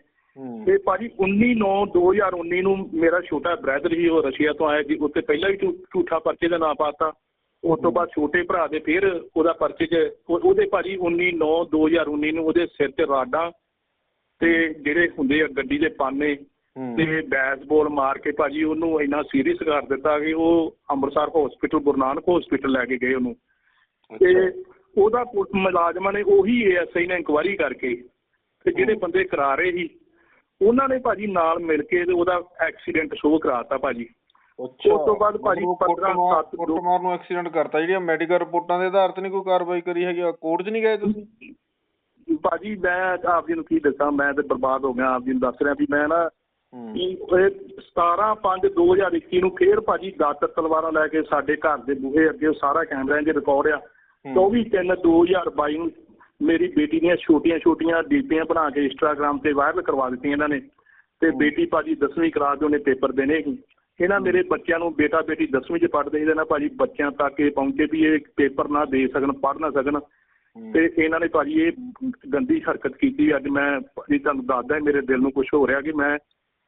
ਤੇ ਭਾਜੀ 19 9 2019 ਨੂੰ ਮੇਰਾ ਛੋਟਾ ਬ੍ਰਦਰ ਹੀ ਉਹ ਰਸ਼ੀਆ ਤੋਂ ਆਇਆ ਜੀ ਉੱਥੇ ਪਹਿਲਾਂ ਵੀ ਝੂਠਾ ਪਰਚੇ ਦਾ ਨਾਂ ਪਾਤਾ। ਉਸ ਤੋਂ ਬਾਅਦ ਛੋਟੇ ਭਰਾ ਦੇ ਫਿਰ ਉਹਦਾ ਪਰਚੇ 'ਚ ਉਹ- ਉਹਦੇ ਭਾਜੀ 19 9 2019 ਨੂੰ ਉਹਦੇ ਸਿਰ ਤੇ ਰਾਡਾਂ ਤੇ ਜਿਹੜੇ ਹੁੰਦੇ ਆ ਗੱਡੀ ਦੇ ਪਾਨੇ ਤੇ ਬੈਸਬਾਲ ਮਾਰ ਕੇ ਭਾਜੀ ਉਹਨੂੰ ਇੰਨਾ ਸੀਰੀਅਸ ਕਰ ਦਿੱਤਾ ਕਿ ਉਹ ਅੰਮ੍ਰਿਤਸਰ ਹਸਪੀਟਲ ਗੁਰੂ ਨਾਨਕ ਹਸਪੀਟਲ ਲੈ ਕੇ ਗਏ ਉਹਨੂੰ। ਤੇ ਉਹਦਾ ਮੁਲਾਜ਼ਮਾਂ ਨੇ ਉਹੀ ਏਐਸਆਈ ਨੇ ਇਨਕੁਆਇਰੀ ਕਰਕੇ ਤੇ ਜਿਹੜੇ ਬੰਦੇ ਕਰਾ ਰਹੇ ਸੀ ਉਹਨਾਂ ਨੇ ਭਾਜੀ ਨਾਲ ਮਿਲ ਕੇ ਉਹਦਾ ਐਕਸੀਡੈਂਟ ਸ਼ੋਅ ਕਰਾਤਾ ਭਾਜੀ। ਅੱਛਾ। ਉਸ ਤੋਂ ਬਾਅਦ ਭਾਜੀ ਮਤਲਬ 15 ਕੁੱਟਮਾਰ- ਸੱਤ ਦੋ- ਕੁੱਟਮਾਰ ਨੂੰ ਐਕਸੀਡੈਂਟ ਕਰਤਾ ਜਿਹੜੀਆਂ ਮੈਡੀਕਲ ਰਿਪੋਰਟਾਂ ਦੇ ਆਧਾਰ ਤੇ ਨਹੀਂ ਕੋਈ ਕਾਰਵਾਈ ਕਰੀ ਹੈਗੀ ਕੋਰਟ 'ਚ ਨਹੀਂ ਗਏ ਤੁਸੀਂ? ਭਾਜੀ ਮੈਂ ਆਪ ਜੀ ਨੂੰ ਕੀ ਦੱਸਾਂ ਮੈਂ ਤੇ ਬਰਬਾਦ ਹੋ ਗਿਆ ਆਪ ਜੀ ਨੂੰ ਦੱਸ ਰਿਹਾ ਵੀ ਮੈਂ ਨਾ ਇਹ 17 5 2021 ਨੂੰ ਫੇਰ ਭਾਜੀ ਦਾਤਰ ਤਲਵਾਰਾਂ ਲੈ ਕੇ ਸਾਡੇ ਘਰ ਦੇ ਬੂਹੇ ਅੱਗੇ ਸਾਰਾ ਕੈਮਰਿਆਂ 'ਚ ਰਿਕਾਰਡ ਆ। 24 3 2022 ਨੂੰ ਮੇਰੀ ਬੇਟੀ ਦੀਆਂ ਛੋਟੀਆਂ ਛੋਟੀਆਂ ਡੀਪੀਆਂ ਬਣਾ ਕੇ ਇੰਸਟਾਗ੍ਰam ਤੇ ਵਾਇਰਲ ਕਰਵਾ ਦਿੱਤੀਆਂ ਇਹਨਾਂ ਨੇ। ਤੇ ਬੇਟੀ ਭਾਜੀ 10ਵੀਂ ਕਲਾਸ ਦੇ ਉਹਨੇ ਪੇਪਰ ਦੇਣੇ ਸੀ। ਇਹਨਾਂ ਮੇਰੇ ਬੱਚਿਆਂ ਨੂੰ ਬੇਟਾ ਬੇਟੀ 10ਵੀਂ ਚ ਪੜ੍ਹਦੇ ਸੀ ਤੇ ਨਾ ਭਾਜੀ ਬੱਚਿਆਂ ਤੱਕ ਇਹ ਪਹੁੰਚੇ ਵੀ ਇਹ ਪੇਪਰ ਨਾ ਦੇ ਸਕਣ ਪੜ੍ਹ ਨਾ ਸਕਣ। ਤੇ ਇਹਨਾਂ ਨੇ ਭਾਜੀ ਇਹ ਗੰਦੀ ਹਰਕਤ ਕੀਤੀ। ਅੱਜ ਮੈਂ ਭਾਜੀ ਤੁਹਾਨੂੰ ਦੱਸਦਾ ਮੇਰੇ ਦਿਲ ਨੂੰ ਕੁਝ ਹੋ ਰਿਹਾ ਕਿ ਮੈਂ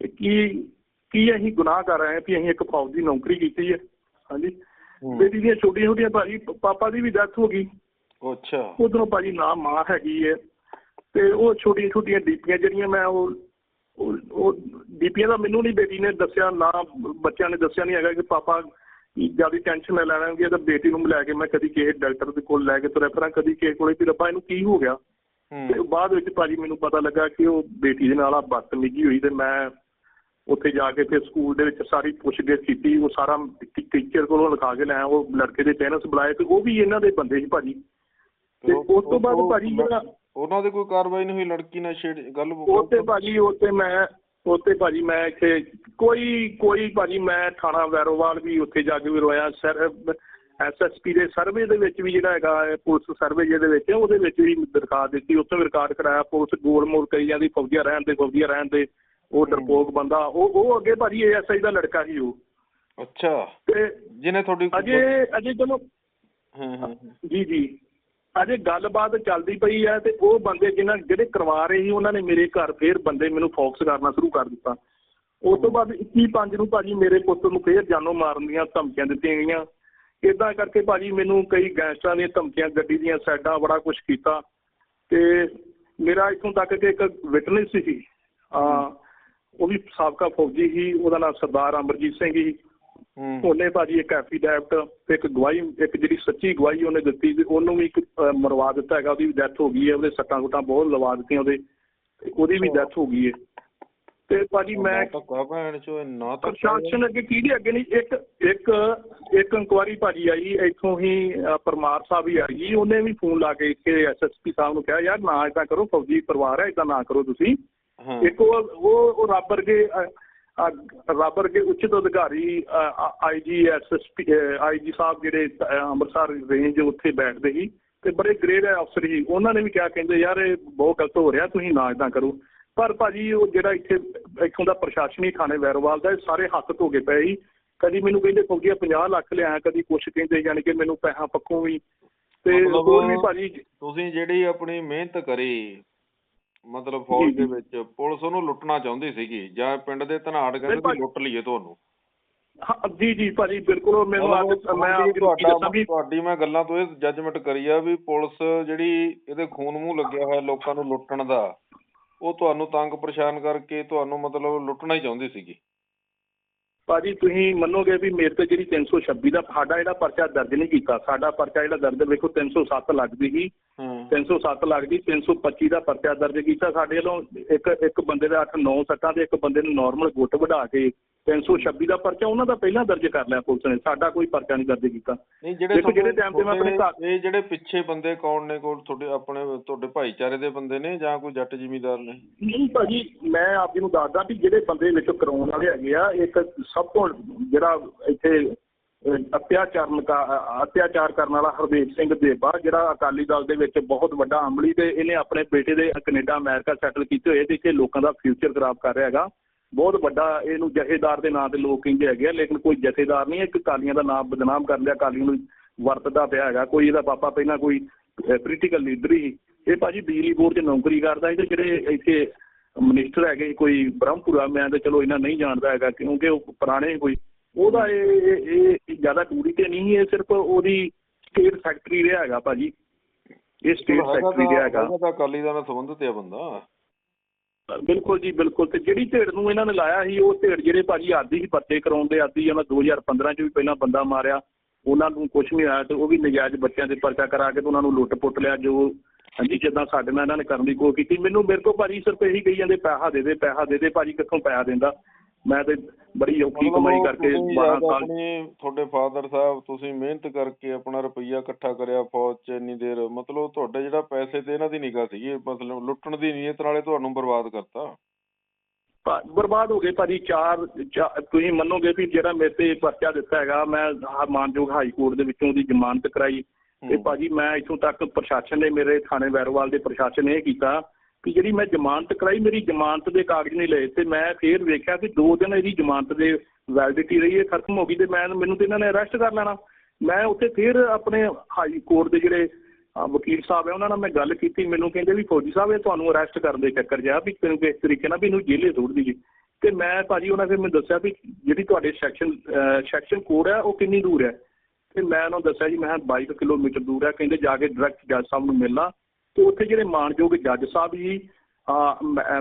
ਕੀ ਕੀ ਅਸੀਂ ਗੁਨਾਹ ਕਰ ਰਹੇ ਹਾਂ ਕਿ ਅਸੀਂ ਇੱਕ ਫੌਜ ਦੀ ਨੌਕਰੀ ਕੀਤੀ ਹੈ? ਹਾਂਜੀ। ਬੇਟੀ ਦੀਆਂ ਛੋਟੀਆਂ ਛੋਟੀਆਂ ਭਾਜੀ ਪਾਪਾ ਦੀ ਵੀ ਡੈਥ ਹੋ ਗਈ। ਅੱਛਾ। ਉਧਰੋਂ ਭਾਜੀ ਨਾ ਮਾਂ ਹੈਗੀ ਹੈ। ਤੇ ਉਹ ਛੋਟੀਆਂ ਛੋਟੀਆਂ ਡੀਪੀਆਂ ਜਿਹੜੀਆਂ ਮੈਂ ਉਹ- ਉਹ ਡੀਪੀਆਂ ਦਾ ਮੈਨੂੰ ਨਹੀਂ ਬੇਟੀ ਨੇ ਦੱਸਿਆ ਨਾ ਬੱਚਿਆਂ ਨੇ ਦੱਸਿਆ ਨਹੀਂ ਹੈਗਾ ਕਿ ਪਾਪਾ ਜ਼ਿਆਦਾ ਟੈਨਸ਼ਨ ਲੈ ਲੈਣਗੇ ਤਾਂ ਬੇਟੀ ਨੂੰ ਲੈ ਕੇ ਮੈਂ ਕਦੀ ਕਿਸੇ ਡਾਕਟਰ ਦੇ ਕੋਲ ਲੈ ਕੇ ਤੁਰਿਆ ਫਿਰਾਂ ਕਦੀ ਕਿਸੇ ਕੋਲੇ ਵੀ ਰੱਬਾ ਇਹਨੂੰ ਕੀ ਹੋ ਗਿਆ? ਤੇ ਬਾਅਦ ਵਿੱਚ ਭਾਜੀ ਮੈਨੂੰ ਪਤਾ ਲੱਗਾ ਕਿ ਉਹ ਬੇਟੀ ਦੇ ਨਾਲ ਆ ਬਦਤਮੀਜ਼ੀ ਹੋਈ ਤੇ ਮੈਂ ਉੱਥੇ ਜਾ ਕੇ ਫਿਰ ਸਕੂਲ ਦੇ ਵਿੱਚ ਸਾਰੀ ਪੁੱਛਗਿੱਛ ਕੀਤੀ ਉਹ ਸਾਰਾ ਟੀਚਰ ਕੋਲੋਂ ਲਿਖਾ ਕੇ ਲਿਆ ਉਹ ਲੜਕੇ ਦੇ ਪੇਰੈਂਟਸ ਬੁਲਾਏ ਤੇ ਉਹ ਵੀ ਇਹਨਾਂ ਦੇ ਬੰਦੇ ਸੀ ਭਾਜੀ। ਤੇ ਉਸ ਤੋਂ ਬਾਅਦ ਭਾਜੀ ਜਿਹੜਾ ਉਹਨਾਂ ਦੀ ਕੋਈ ਕਾਰਵਾਈ ਨਹੀਂ ਹੋਈ ਲੜਕੀ ਨਾਲ ਛੇੜ ਗੱਲ ਉਹ ਤੇ ਭਾਜੀ ਉਹ ਤੇ ਮੈਂ ਤੇ ਭਾਜੀ ਮੈਂ ਇੱਥੇ ਕੋਈ ਕੋਈ ਭਾਜੀ ਮੈਂ ਥਾਣਾ ਵੈਰੋਵਾਲ ਵੀ ਉੱਥੇ ਜਾ ਕੇ ਵੀ ਰੋਇਆ ਸਰ ਐਸਐਸਪੀ ਦੇ ਸਰਵੇ ਦੇ ਵਿੱਚ ਵੀ ਜਿਹੜਾ ਹੈਗਾ ਪੁਲਿਸ ਸਰਵੇ ਜਿਹਦੇ ਵਿੱਚ ਉਹਦੇ ਵਿੱਚ ਵੀ ਦਰਖਾਸਤ ਦਿੱਤੀ ਉੱਥੇ ਵੀ ਰਿਕਾਰਡ ਕਰਾਇਆ ਪੁਲਿਸ ਗੋਲ ਮੋਲ ਕਰੀ ਜਾਂਦੀ ਫੌਜੀਆਂ ਰਹਿਣ ਦੇ ਫੌਜੀਆਂ ਰਹਿਣ ਦੇ ਉਹ ਡਰਪੋਕ ਬੰਦਾ ਉਹ ਉਹ ਅੱਗੇ ਭਾਜੀ ਏਐਸਆਈ ਦਾ ਲੜਕਾ ਸੀ ਉਹ। ਅੱਛਾ। ਤੇ ਜਿਹਨੇ ਤੁਹਾਡੀ ਅਜੇ ਅਜੇ ਚਲੋ ਹਾਂ ਹਾਂ। ਜੀ ਜੀ। ਅਜੇ ਗੱਲਬਾਤ ਚੱਲਦੀ ਪਈ ਹੈ ਤੇ ਉਹ ਬੰਦੇ ਜਿਨ੍ਹਾਂ ਜਿਹੜੇ ਕਰਵਾ ਰਹੇ ਸੀ, ਉਹਨਾਂ ਨੇ ਮੇਰੇ ਘਰ ਫੇਰ ਬੰਦੇ ਮੈਨੂੰ ਫੋਕਸ ਕਰਨਾ ਸ਼ੁਰੂ ਕਰ ਦਿੱਤਾ। ਉਸ ਤੋਂ ਬਾਅਦ 21 ਪੰਜ ਨੂੰ ਭਾਜੀ ਮੇਰੇ ਪੁੱਤ ਨੂੰ ਫੇਰ ਜਾਨੋਂ ਮਾਰਨ ਦੀਆਂ ਧਮਕੀਆਂ ਦਿੱਤੀਆਂ ਗਈਆਂ। ਇਦਾਂ ਕਰਕੇ ਭਾਜੀ ਮੈਨੂੰ ਕਈ ਗੈਂਗਸਟਰਾਂ ਦੀਆਂ ਧਮਕੀਆਂ, ਗੱਡੀ ਦੀਆਂ ਸਾਈਡਾਂ ਬੜਾ ਕੁਝ ਕੀਤਾ। ਤੇ ਮੇਰਾ ਇਥੋਂ ਤੱਕ ਕਿ ਇੱਕ ਵਿਟਨੈਸ ਸੀ। ਆ ਉਹ ਵੀ ਸਾਬਕਾ ਫੌਜੀ ਸੀ, ਉਹਦਾ ਨਾਮ ਸਰਦਾਰ ਅਮਰਜੀਤ ਸਿੰਘ ਸੀ। ਉਹਨੇ ਭਾਜੀ ਇੱਕ ਐਫੀਡੈਵਿਟ ਇੱਕ ਗਵਾਹੀ ਇੱਕ ਜਿਹੜੀ ਸੱਚੀ ਗਵਾਹੀ ਉਹਨੇ ਦਿੱਤੀ ਤੇ ਉਹਨੂੰ ਵੀ ਇੱਕ, ਮਰਵਾ ਦਿੱਤਾ ਹੈਗਾ ਉਹਦੀ ਵੀ ਡੈਥ ਹੋ ਗਈ ਹੈ ਉਹਦੇ ਸੱਟਾਂ ਸੁੱਟਾਂ ਬਹੁਤ ਲਵਾ ਦਿੱਤੀਆਂ ਉਹਦੇ ਉਹਦੀ ਵੀ ਡੈਥ ਹੋ ਗਈ ਹੈ। ਤੇ ਭਾਜੀ ਮੈਂ ਪ੍ਰਸ਼ਾਸਨ ਅੱਗੇ ਕਿਹਦੇ ਅੱਗੇ ਨਹੀਂ ਇੱਕ ਇੱਕ ਇੱਕ ਇਨਕੁਆਰੀ ਭਾਜੀ ਆਈ ਇੱਥੋਂ ਹੀ ਪਰਮਾਰ ਸਾਹਿਬ ਹੀ ਆਈ ਉਹਨੇ ਵੀ ਫੋਨ ਲਾ ਕੇ ਇੱਥੇ ਐਸਐਸਪੀ ਸਾਹਿਬ ਨੂੰ ਕਿਹਾ ਯਾਰ ਨਾ ਇਦਾਂ ਕਰੋ ਫੌਜੀ ਪਰਿਵਾਰ ਹੈ ਇਦਾਂ ਨਾ ਕਰੋ ਤੁਸੀਂ। ਇੱਕ ਉਹ ਉਹ ਉਹ ਰੱਬ ਵਰਗੇ ਰੱਬ ਵਰਗੇ ਉੱਚਿਤ ਅਧਿਕਾਰੀ ਆਈਜੀ ਐਸਐਸਪੀ ਆਈਜੀ ਸਾਹਿਬ ਜਿਹੜੇ ਅੰਮ੍ਰਿਤਸਰ ਰੇਂਜ ਉੱਥੇ ਬੈਠਦੇ ਸੀ ਤੇ ਬੜੇ ਗ੍ਰੇਡ ਅਫਸਰ ਸੀ। ਉਹਨਾਂ ਨੇ ਵੀ ਕਿਹਾ ਕਹਿੰਦੇ ਯਾਰ ਇਹ ਬਹੁਤ ਗਲਤ ਹੋ ਰਿਹਾ ਤੁਸੀਂ ਨਾ ਇਦਾਂ ਕਰੋ। ਪਰ ਭਾਜੀ ਉਹ ਜਿਹੜਾ ਇੱਥੇ ਇੱਥੋਂ ਦਾ ਪ੍ਰਸ਼ਾਸਨੀ ਥਾਣੇ ਵੈਰੋਵਾਲ ਦਾ ਸਾਰੇ ਹੱਥ ਧੋ ਕੇ ਪਏ ਸੀ। ਕਦੀ ਮੈਨੂੰ ਕਹਿੰਦੇ ਫੌਜੀਆ 50 ਲੱਖ ਲਿਆ ਕਦੀ ਕੁਛ ਕਹਿੰਦੇ ਯਾਨੀ ਕਿ ਮੈਨੂੰ ਪੈਸਾ ਪੱਖੋਂ ਵੀ। ਤੇ ਮਤਲਬ- ਹੋਰ ਵੀ ਭਾਜੀ ਤੁਸੀਂ ਜਿਹੜੀ ਆਪਣੀ ਮਿਹਨਤ ਕਰੀ ਮਤਲਬ ਫੌਜ ਦੇ। ਵਿੱਚ ਪੁਲਿਸ ਉਹਨੂੰ ਲੁੱਟਣਾ ਚਾਹੁੰਦੀ ਸੀਗੀ ਜਾਂ ਪਿੰਡ ਦੇ ਧਨਾੜ ਕਹਿੰਦੇ ਵੀ ਲੁੱਟ ਲਈਏ ਤੁਹਾਨੂੰ ਹਾਂ ਜੀ ਜੀ ਭਾਜੀ ਬਿਲਕੁਲ। ਮੈਨੂੰ ਮੈਂ ਤੁਹਾਡੀ ਮੈਂ ਗੱਲਾਂ ਤੋਂ ਇਹ ਜੱਜਮੈਂਟ ਕਰੀ ਆ ਵੀ ਪੁਲਿਸ ਜਿਹੜੀ ਇਹਦੇ ਖੂਨ ਮੂੰਹ ਲੱਗਿਆ ਹੋਇਆ ਲੋਕਾਂ ਨੂੰ ਲੁੱਟਣ ਦਾ ਉਹ ਤੁਹਾਨੂੰ ਤੰਗ ਪਰੇਸ਼ਾਨ ਕਰਕੇ ਤੁਹਾਨੂੰ ਮਤਲਬ ਲੁੱਟਣਾ ਹੀ ਚਾਹੁੰਦੀ ਸੀਗੀ। ਭਾਜੀ ਤੁਸੀਂ ਮੰਨੋਗੇ ਵੀ ਮੇਰੇ ਤੇ ਜਿਹੜੀ 326 ਦਾ ਸਾਡਾ ਜਿਹੜਾ ਪਰਚਾ ਦਰਜ ਨਹੀਂ ਕੀਤਾ ਸਾਡਾ ਪਰਚਾ ਜਿਹੜਾ ਦਰਜ ਵੇਖੋ 307 ਲੱਗਦੀ ਸੀ। ਹਾਂ। 307 ਲੱਗਦੀ 325 ਦਾ ਪਰਚਾ ਦਰਜ ਕੀਤਾ। ਸਾਡੇ ਵੱਲੋਂ ਇੱਕ ਇੱਕ ਬੰਦੇ ਦਾ 8 9 ਸੱਟਾਂ ਤੇ ਇੱਕ ਬੰਦੇ ਨੂੰ ਨਾਰਮਲ ਗੁੱਟ ਵਢਾ ਕੇ 326 ਦਾ ਪਰਚਾ ਉਹਨਾਂ ਦਾ ਪਹਿਲਾਂ ਦਰਜ ਕਰ ਲਿਆ ਪੁਲਿਸ ਨੇ ਸਾਡਾ ਕੋਈ ਪਰਚਾ ਨਹੀਂ ਦਰਜ ਕੀਤਾ। ਨਹੀਂ ਜਿਹੜੇ ਦੇਖੋ, ਜਿਹੜੇ ਤੁਹਾਡੇ- time ਤੇ ਮੈਂ ਆਪਣੇ ਤੁਹਾਡੇ- ਇਹ ਜਿਹੜੇ ਪਿੱਛੇ ਬੰਦੇ ਕੌਣ ਨੇ ਕੋਲ ਤੁਹਾਡੇ ਆਪਣੇ ਤੁਹਾਡੇ ਭਾਈਚਾਰੇ ਦੇ ਬੰਦੇ ਨੇ ਜਾਂ ਕੋਈ ਜੱਟ ਜ਼ਿਮੀਂਦਾਰ ਨੇ? ਨਹੀਂ ਭਾਜੀ ਮੈਂ ਆਪ ਜੀ ਨੂੰ ਦੱਸਦਾ ਵੀ ਜਿਹੜੇ ਬੰਦੇ ਵਿੱਚ ਕਰਾਉਣ ਵਾਲੇ ਹੈਗੇ ਆ ਇੱਕ ਸਭ ਤੋਂ ਜਿਹੜਾ ਇੱਥੇ ਅਤਿਆਚਾਰਨ ਅਤਿਆਚਾਰ ਕਰਨ ਵਾਲਾ ਹਰਦੇਵ ਸਿੰਘ ਦੇਬਾ ਜਿਹੜਾ ਅਕਾਲੀ ਦਲ ਦੇ ਵਿੱਚ ਬਹੁਤ ਵੱਡਾ ਅਮਲੀ ਤੇ ਇਹਨੇ ਆਪਣੇ ਬੇਟੇ ਦੇ ਕੈਨੇਡਾ ਅਮਰੀਕਾ ਸੈਟਲ ਕੀਤੇ ਹੋਏ ਤੇ ਇੱਥੇ ਲੋਕਾਂ ਦਾ ਫਿਊਚਰ ਖਰਾਬ ਕਰ ਰਿਹਾ ਹੈਗਾ। ਬਹੁਤ ਵੱਡਾ ਇਹਨੂੰ ਜਥੇਦਾਰ ਦੇ ਨਾਂ ਤੇ ਲੋਕ ਕਹਿੰਦੇ ਹੈਗੇ ਆ ਲੇਕਿਨ ਕੋਈ ਜਥੇਦਾਰ ਨਹੀਂ ਹੈ, ਇੱਕ ਕਾਲੀਆਂ ਦਾ ਨਾਮ ਬਦਨਾਮ ਕਰ ਲਿਆ ਕਾਲੀਆਂ ਨੂੰ ਵਰਤਦਾ ਪਿਆ ਹੈਗਾ ਕੋਈ ਇਹਦਾ ਪਾਪਾ ਪਹਿਲਾਂ ਕੋਈ ਪੋਲੀਟੀਕਲ ਲੀਡਰ ਹੀ। ਇਹ ਭਾਜੀ ਬਿਜਲੀ ਬੋਰਡ 'ਚ ਨੌਕਰੀ ਕਰਦਾ ਸੀ ਤੇ ਜਿਹੜੇ ਇੱਥੇ ਮਿਨਿਸਟਰ ਹੈਗੇ ਕੋਈ ਬ੍ਰਹਮਪੁਰਾ ਮੈਂ ਤੇ ਚਲੋ ਇਹਨਾਂ ਨਹੀਂ ਜਾਣਦਾ ਹੈਗਾ ਕਿਉਂਕਿ ਉਹ ਪੁਰਾਣੇ ਕੋਈ ਉਹਦਾ ਇਹ ਇਹ- ਜ਼ਿਆਦਾ ਦੂਰੀ ਤੇ ਨਹੀਂ ਇਹ ਸਿਰਫ ਉਹਦੀ ਸਟੇਟ ਸੈਕਟਰੀ ਰਿਹਾ ਹੈਗਾ ਭਾਜੀ। ਇਹ ਸਟੇਟ ਸੈਕਟਰੀ ਰਿਹਾ ਹੈਗਾ। ਅਕਾਲੀ ਦਲ ਨਾਲ ਸੰਬੰਧਿਤ ਆ ਬੰਦਾ। ਬਿਲਕੁਲ ਜੀ, ਬਿਲਕੁਲ। ਤੇ ਜਿਹੜੀ ਢੇੜ ਨੂੰ ਇਹਨਾਂ ਨੇ ਲਾਇਆ ਸੀ, ਉਹ ਢੇੜ ਜਿਹੜੇ ਭਾਜੀ ਆਦੀ ਹੀ ਪੱਤੇ ਕਰਾਉਣ ਦੇ ਆਦੀ ਉਹਨਾਂ 2015 ਚ ਵੀ ਪਹਿਲਾਂ ਬੰਦਾ ਮਾਰਿਆ। ਉਹਨਾਂ ਨੂੰ ਕੁਝ ਨਹੀਂ ਆਇਆ ਤੇ ਉਹ ਵੀ ਨਜਾਇਜ਼ ਬੱਚਿਆਂ ਦੇ ਪਰਚਾ ਕਰਾ ਕੇ ਤੇ ਉਹਨਾਂ ਨੂੰ ਲੁੱਟ ਪੁੱਟ ਲਿਆ, ਜੋ ਹਾਂਜੀ ਜਿੱਦਾਂ ਸਾਡੇ ਨਾਲ ਇਹਨਾਂ ਨੇ ਕਰਨ ਦੀ ਕੋਸ਼ਿਸ਼ ਕੀਤੀ। ਮੈਨੂੰ ਮੇਰੇ ਕੋਲ ਭਾਜੀ ਸਿਰਫ ਇਹੀ ਕਹੀ ਜਾਂਦੇ, ਪੈਸਾ ਦੇ ਦੇ, ਪੈਸਾ ਦੇ ਦੇ, ਭਾਜੀ ਕਿੱਥੋਂ ਪੈਸਾ ਦਿੰਦਾ। ਮੈਂ ਤੇ ਬੜੀ ਔਖੀ ਕਮਾਈ ਕਰਕੇ ਤੁਸੀਂ 12 ਯਾਦ ਸਾਲ ਆਪਣੀ ਤੁਹਾਡੇ ਫਾਦਰ ਸਾਹਿਬ ਤੁਸੀਂ ਮਿਹਨਤ ਕਰਕੇ ਆਪਣਾ ਰੁਪਈਆ ਇਕੱਠਾ ਕਰਿਆ ਫੌਜ 'ਚ ਇੰਨੀ ਦੇਰ ਮਤਲਬ ਤੁਹਾਡੇ ਜਿਹੜਾ ਪੈਸੇ ਤੇ ਇਹਨਾਂ ਦੀ ਨਿਗਾਹ ਸੀਗੀ ਮਤਲਬ ਲੁੱਟਣ ਦੀ ਨੀਅਤ ਨਾਲੇ ਤੁਹਾਨੂੰ ਬਰਬਾਦ ਕਰਤਾ? ਬਰਬਾਦ ਹੋ ਗਏ ਭਾਜੀ ਚਾਰ ਤੁਸੀਂ ਮੰਨੋਗੇ ਵੀ ਜਿਹੜਾ ਮੇਰੇ ਤੇ ਪਰਚਾ ਦਿੱਤਾ ਹੈਗਾ ਮੈਂ ਮਾਨਯੋਗ ਹਾਈ ਕੋਰਟ ਦੇ ਵਿੱਚੋਂ ਦੀ ਜ਼ਮਾਨਤ ਕਰਾਈ। ਤੇ। ਭਾਜੀ ਮੈਂ ਇੱਥੋਂ ਤੱਕ ਪ੍ਰਸ਼ਾਸਨ ਨੇ ਮੇਰੇ ਥਾਣੇ ਵੈਰੋਵਾਲ ਦੇ ਪ੍ਰਸ਼ਾਸਨ ਨੇ ਇਹ ਕੀਤਾ। ਕਿ ਜਿਹੜੀ ਮੈਂ ਜ਼ਮਾਨਤ ਕਰਾਈ, ਮੇਰੀ ਜ਼ਮਾਨਤ ਦੇ ਕਾਗਜ਼ ਨਹੀਂ ਲਏ ਤੇ ਮੈਂ ਫੇਰ ਵੇਖਿਆ ਕਿ ਦੋ ਦਿਨ ਇਹਦੀ ਜ਼ਮਾਨਤ ਦੇ ਵੈਲਿਡਿਟੀ ਰਹੀ ਹੈ ਖਤਮ ਹੋ ਗਈ ਤੇ ਮੈਂ ਮੈਨੂੰ ਤੇ ਇਹਨਾਂ ਨੇ ਅਰੈਸਟ ਕਰ ਲੈਣਾ। ਮੈਂ ਉੱਥੇ ਫੇਰ ਆਪਣੇ ਹਾਈ ਕੋਰਟ ਦੇ ਜਿਹੜੇ ਵਕੀਲ ਸਾਹਿਬ ਹੈ, ਉਹਨਾਂ ਨਾਲ ਮੈਂ ਗੱਲ ਕੀਤੀ। ਮੈਨੂੰ ਕਹਿੰਦੇ ਵੀ ਫੌਜੀ ਸਾਹਿਬ, ਇਹ ਤੁਹਾਨੂੰ ਅਰੈਸਟ ਕਰਨ ਦੇ ਚੱਕਰ ਜਿਹਾ ਵੀ ਤੈਨੂੰ ਕਿਸ ਤਰੀਕੇ ਨਾਲ ਵੀ ਇਹਨੂੰ ਜੇਲੇ ਸੁੱਟ ਦੀਜੀ ਤੇ ਮੈਂ ਭਾਜੀ ਉਹਨਾਂ ਨੇ ਮੈਨੂੰ ਦੱਸਿਆ ਵੀ ਜਿਹੜੀ ਤੁਹਾਡੇ ਸੈਕਸ਼ਨ ਸੈਕਸ਼ਨ ਕੋਡ ਹੈ, ਉਹ ਕਿੰਨੀ ਦੂਰ ਹੈ। ਤੇ ਮੈਂ ਉਹਨਾਂ ਨੂੰ ਦੱਸਿਆ ਜੀ, ਮੈਂ ਕਿਹਾ 22 ਕਿਲੋਮੀਟਰ ਦੂਰ ਹੈ। ਕਹਿੰਦੇ ਜਾ ਕੇ ਡਾਇਰੈਕਟ ਜੱਜ ਸਾਹਿਬ ਨੂੰ ਮਿਲਣਾ। ਤੇ ਉੱਥੇ ਜਿਹੜੇ ਮਾਨਯੋਗ ਜੱਜ ਸਾਹਿਬ ਜੀ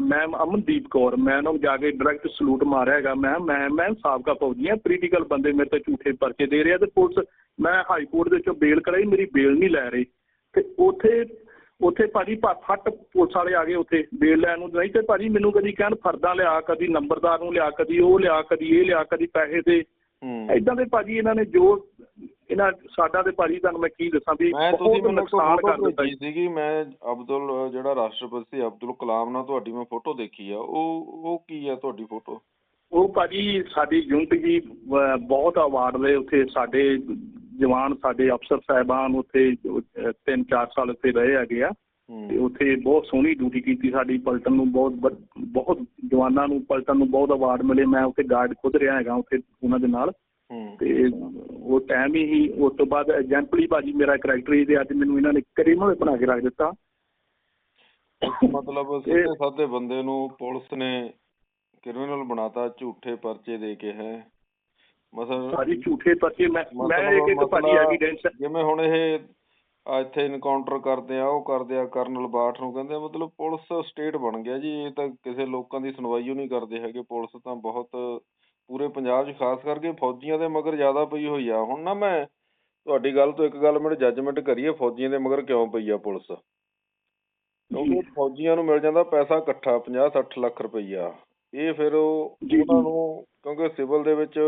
ਮੈਮ ਅਮਨਦੀਪ ਕੌਰ ਮੈਂ ਉਹਨਾਂ ਨੂੰ ਜਾ ਕੇ ਡਾਇਰੈਕਟ ਸਲੂਟ ਮਾਰਿਆ ਹੈਗਾ। ਮੈਂ ਮੈਂ ਮੈਂ ਸਾਬਕਾ ਫੌਜੀ ਹਾਂ ਪੋਲੀਟੀਕਲ ਬੰਦੇ ਮੇਰੇ ਤੇ ਝੂਠੇ ਪਰਚੇ ਦੇ ਰਹੇ ਆ ਤੇ ਪੁਲਿਸ ਮੈਂ ਹਾਈ ਕੋਰਟ ਦੇ ਵਿੱਚੋਂ ਬੇਲ ਕਰਾਈ ਮੇਰੀ ਬੇਲ ਨਹੀਂ ਲੈ ਰਹੀ। ਤੇ ਉੱਥੇ ਉੱਥੇ ਭਾਜੀ ਫੱਟ ਪੁਲਿਸ ਵਾਲੇ ਆ ਗਏ ਉੱਥੇ ਬੇਲ ਲੈਣ ਨੂੰ। ਨਹੀਂ ਤੇ ਭਾਜੀ ਮੈਨੂੰ ਕਦੀ ਕਹਿਣ ਫਰਦਾਂ ਲਿਆ ਕਦੀ ਨੰਬਰਦਾਰ ਨੂੰ ਲਿਆ ਕਦੀ ਉਹ ਲਿਆ ਕਦੀ ਇਹ ਲਿਆ ਕਦੀ ਪੈਸੇ ਦੇ। ਇਦਾਂ ਦੇ ਭਾਜੀ ਇਹਨਾਂ ਨੇ ਜੋ ਇਹਨਾਂ ਸਾਡਾ ਤੇ ਭਾਜੀ ਤੁਹਾਨੂੰ ਮੈਂ ਕੀ ਦੱਸਾਂ ਵੀ ਮੈਂ ਤੁਸੀਂ ਬਹੁਤ ਮੈਨੂੰ ਨੁਕਸਾਨ ਕਰ ਦਿੱਤਾ ਸੀਗੀ ਮੈਂ ਅਬਦੁਲ ਜਿਹੜਾ ਰਾਸ਼ਟਰਪਤੀ ਅਬਦੁਲ ਕਲਾਮ ਨਾਲ ਤੁਹਾਡੀ ਮੈਂ ਫੋਟੋ ਦੇਖੀ ਆ ਉਹ ਉਹ ਕੀ ਆ ਤੁਹਾਡੀ ਫੋਟੋ? ਉਹ ਭਾਜੀ ਸਾਡੀ ਯੂਨਿਟ ਜੀ ਬਹੁਤ ਅਵਾਰਡ ਲਏ ਉੱਥੇ ਸਾਡੇ ਜਵਾਨ ਸਾਡੇ ਅਫਸਰ ਸਾਹਿਬਾਨ ਉੱਥੇ ਅਹ ਤਿੰਨ ਚਾਰ ਸਾਲ ਉੱਥੇ ਰਹੇ ਹੈਗੇ ਆ। ਤੇ ਉੱਥੇ ਬਹੁਤ ਸੋਹਣੀ ਡਿਊਟੀ ਕੀਤੀ ਸਾਡੀ ਪਲਟਨ ਨੂੰ ਬਹੁਤ ਬਹੁਤ ਜਵਾਨਾਂ ਨੂੰ ਪਲਟਨ ਨੂੰ ਬਹੁਤ ਅਵਾਰਡ ਮਿਲੇ ਮੈਂ ਉੱਥੇ ਗਾਰਡ ਖੁਦ ਰਿਹਾ ਹੈਗਾ ਉੱਥੇ ਉਹਨਾਂ ਦੇ ਨਾਲ। ਤੇ ਉਹ ਟਾਈਮ ਹੀ ਉਸ ਤੋਂ ਬਾਅਦ ਐਗਜ਼ੈਂਪਲੀ ਭਾਜੀ ਮੇਰਾ ਕਰੈਕਟਰ ਹੀ ਤੇ ਅੱਜ ਮੈਨੂੰ ਇਹਨਾਂ ਨੇ ਕਰੀਮਲ ਬਣਾ ਕੇ ਰੱਖ ਦਿੱਤਾ। ਮਤਲਬ ਸਿੱਧੇ ਸਾਦੇ ਬੰਦੇ ਨੂੰ ਪੁਲਿਸ ਨੇ ਕ੍ਰਿਮੀਨਲ ਬਣਾਤਾ ਝੂਠੇ ਪਰਚੇ ਦੇ ਕੇ ਹੈ। ਮਸਲ ਭਾਜੀ ਝੂਠੇ ਪਰਚੇ ਮੈਂ ਮੈਂ ਮਤਲਬ- ਇੱਕ ਇੱਕ ਭਾਜੀ ਐਵੀਡੈਂਸ ਜਿਵੇਂ ਹੁਣ ਇਹ ਇੱਥੇ ਇਨਕਾਊਂਟਰ ਕਰਦੇ ਆ ਉਹ ਕਰਦੇ ਆ ਕਰਨਲ ਬਾਠ ਨੂੰ ਕਹਿੰਦੇ ਆ, ਮਤਲਬ ਪੁਲਿਸ ਸਟੇਟ ਬਣ ਗਿਆ ਜੀ ਇਹ ਤਾਂ ਕਿਸੇ ਲੋਕਾਂ ਦੀ ਸੁਣਵਾਈ ਓ ਨਹੀਂ ਕਰਦੇ ਹੈਗੇ ਪੁਲਿਸ ਤਾਂ ਬਹੁਤ ਪੂਰੇ ਪੰਜਾਬ 'ਚ ਖਾਸ ਕਰਕੇ ਫੌਜੀਆਂ ਦੇ ਮਗਰ ਜ਼ਿਆਦਾ ਪਈ ਹੋਈ ਆ। ਹੁਣ ਨਾ ਮੈਂ ਤੁਹਾਡੀ ਗੱਲ ਤੋਂ ਇੱਕ ਗੱਲ ਮੈਨੂੰ ਜੱਜਮੈਂਟ ਕਰੀਏ ਫੌਜੀਆਂ ਦੇ ਮਗਰ ਕਿਉਂ ਪਈ ਆ ਪੁਲਿਸ? ਕਿਉਂਕਿ ਫੌਜੀਆਂ ਨੂੰ ਮਿਲ ਜਾਂਦਾ ਪੈਸਾ ਇਕੱਠਾ 50 60 ਲੱਖ ਰੁਪਈਆ। ਇਹ ਫਿਰ ਉਹ ਉਹਨਾਂ। ਨੂੰ ਕਿਉਂਕਿ ਸਿਵਲ ਦੇ ਵਿੱਚ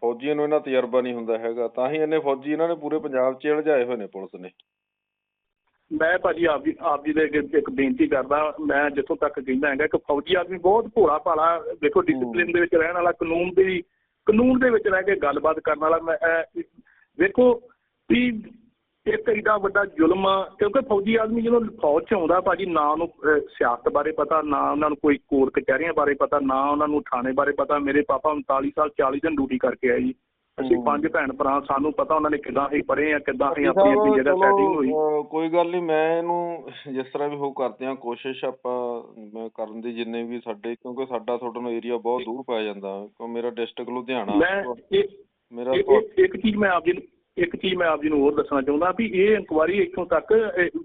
ਫੌਜੀਆਂ ਨੂੰ ਇਹਨਾਂ ਤਜਰਬਾ ਨਹੀਂ ਹੁੰਦਾ ਹੈਗਾ। ਤਾਂ ਹੀ ਇੰਨੇ ਫੌਜੀ ਇਹਨਾਂ ਨੇ ਪੂਰੇ ਪੰਜਾਬ 'ਚ ਉਲਝਾਏ ਹੋਏ ਨੇ ਪੁਲਿਸ ਨੇ। ਮੈਂ ਭਾਜੀ ਆਪ ਜੀ ਆਪ ਜੀ ਦੇ ਅੱਗੇ ਇੱਕ ਬੇਨਤੀ ਕਰਦਾ ਮੈਂ ਜਿੱਥੋਂ ਤੱਕ ਕਹਿੰਦਾ ਹੈਗਾ ਕਿ ਫੌਜੀ ਆਦਮੀ ਬਹੁਤ ਭੋਲਾ ਭਾਲਾ ਦੇਖੋ ਡਿਸਪਲਿਨ ਦੇ ਵਿੱਚ ਰਹਿਣ ਵਾਲਾ ਕਾਨੂੰਨ ਦੀ ਕਾਨੂੰਨ ਦੇ ਵਿੱਚ ਰਹਿ ਕੇ ਗੱਲਬਾਤ ਕਰਨ ਵਾਲਾ ਮੈਂ ਵੇਖੋ ਵੀ ਇੱਕ ਏਡਾ ਵੱਡਾ ਜ਼ੁਲਮ ਆ, ਕਿਉਂਕਿ ਫੌਜੀ ਆਦਮੀ ਜਦੋਂ ਫੌਜ 'ਚ ਆਉਂਦਾ ਭਾਜੀ ਨਾ ਉਹਨੂੰ ਸਿਆਸਤ ਬਾਰੇ ਪਤਾ ਨਾ ਉਹਨਾਂ ਨੂੰ ਕੋਈ ਕੋਰਟ ਕਚਹਿਰੀਆਂ ਬਾਰੇ ਪਤਾ ਨਾ ਉਹਨਾਂ ਨੂੰ ਥਾਣੇ ਬਾਰੇ ਪਤਾ। ਮੇਰੇ ਪਾਪਾ 39 ਸਾਲ 40 ਦਿਨ ਡਿਊਟੀ ਕਰਕੇ ਆਏ ਜੀ। ਅਸੀਂ। ਪੰਜ ਭੈਣ ਭਰਾ ਸਾਨੂੰ ਪਤਾ ਉਹਨਾਂ ਨੇ ਕਿੱਦਾਂ ਹੀ ਪੜ੍ਹੇ ਆ ਕਿੱਦਾਂ ਹੀ ਆਪਣੀ ਆਪਣੀ ਜਗ੍ਹਾ ਸੈਟਿੰਗ ਹੋਈ। ਕੋਈ ਗੱਲ ਨਹੀਂ ਮੈਂ ਇਹਨੂੰ ਜਿਸ ਤਰ੍ਹਾਂ ਵੀ ਹੋ ਕਰਦੇ ਆ ਕੋਸ਼ਿਸ਼ ਆਪਾਂ ਕਰਨ ਦੀ ਜਿੰਨੇ ਵੀ ਸਾਡੇ ਕਿਉਂਕਿ ਸਾਡਾ ਤੁਹਾਡੇ ਨੂੰ ਏਰੀਆ ਬਹੁਤ ਦੂਰ ਪੈ ਜਾਂਦਾ ਕਿਉਂ ਮੇਰਾ ਡਿਸਟ੍ਰਿਕਟ ਲੁਧਿਆਣਾ। ਮੈਂ ਮੇਰਾ ਇੱਕ- ਚੀਜ਼ ਮੈਂ ਆਪ ਜੀ ਨੂੰ ਇੱਕ ਚੀਜ਼ ਮੈਂ ਆਪ ਜੀ ਨੂੰ ਹੋਰ ਦੱਸਣਾ ਚਾਹੁੰਦਾ ਵੀ ਇਹ ਇਨਕੁਆਰੀ ਇੱਥੋਂ ਤੱਕ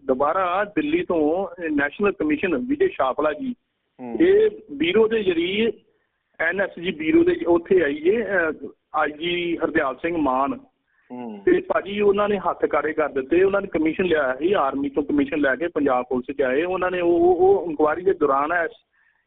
ਦੁਬਾਰਾ ਦਿੱਲੀ ਤੋਂ ਨੈਸ਼ਨਲ ਕਮਿਸ਼ਨ ਵਿਜੇ ਸ਼ਾਪਲਾ ਜੀ ਇਹ ਬੀਰੋ ਦੇ ਜਰੀਏ ਐਨਐਸਜੀ ਬੀਰੋ ਦੇ ਉੱਥੇ ਆਈ ਜੇ ਆਈਜੀ ਹਰਦਿਆਲ ਸਿੰਘ ਮਾਨ। ਤੇ ਭਾਜੀ ਉਹਨਾਂ ਨੇ ਹੱਥ ਕਾੜੇ ਕਰ ਦਿੱਤੇ। ਉਹਨਾਂ ਨੇ ਕਮਿਸ਼ਨ ਲਿਆ ਸੀ ਆਰਮੀ ਤੋਂ ਕਮਿਸ਼ਨ ਲੈ ਕੇ ਪੰਜਾਬ ਪੁਲਿਸ ਚ ਆਏ। ਉਹਨਾਂ ਨੇ ਉਹ ਉਹ ਇਨਕੁਆਰੀ ਦੇ ਦੌਰਾਨ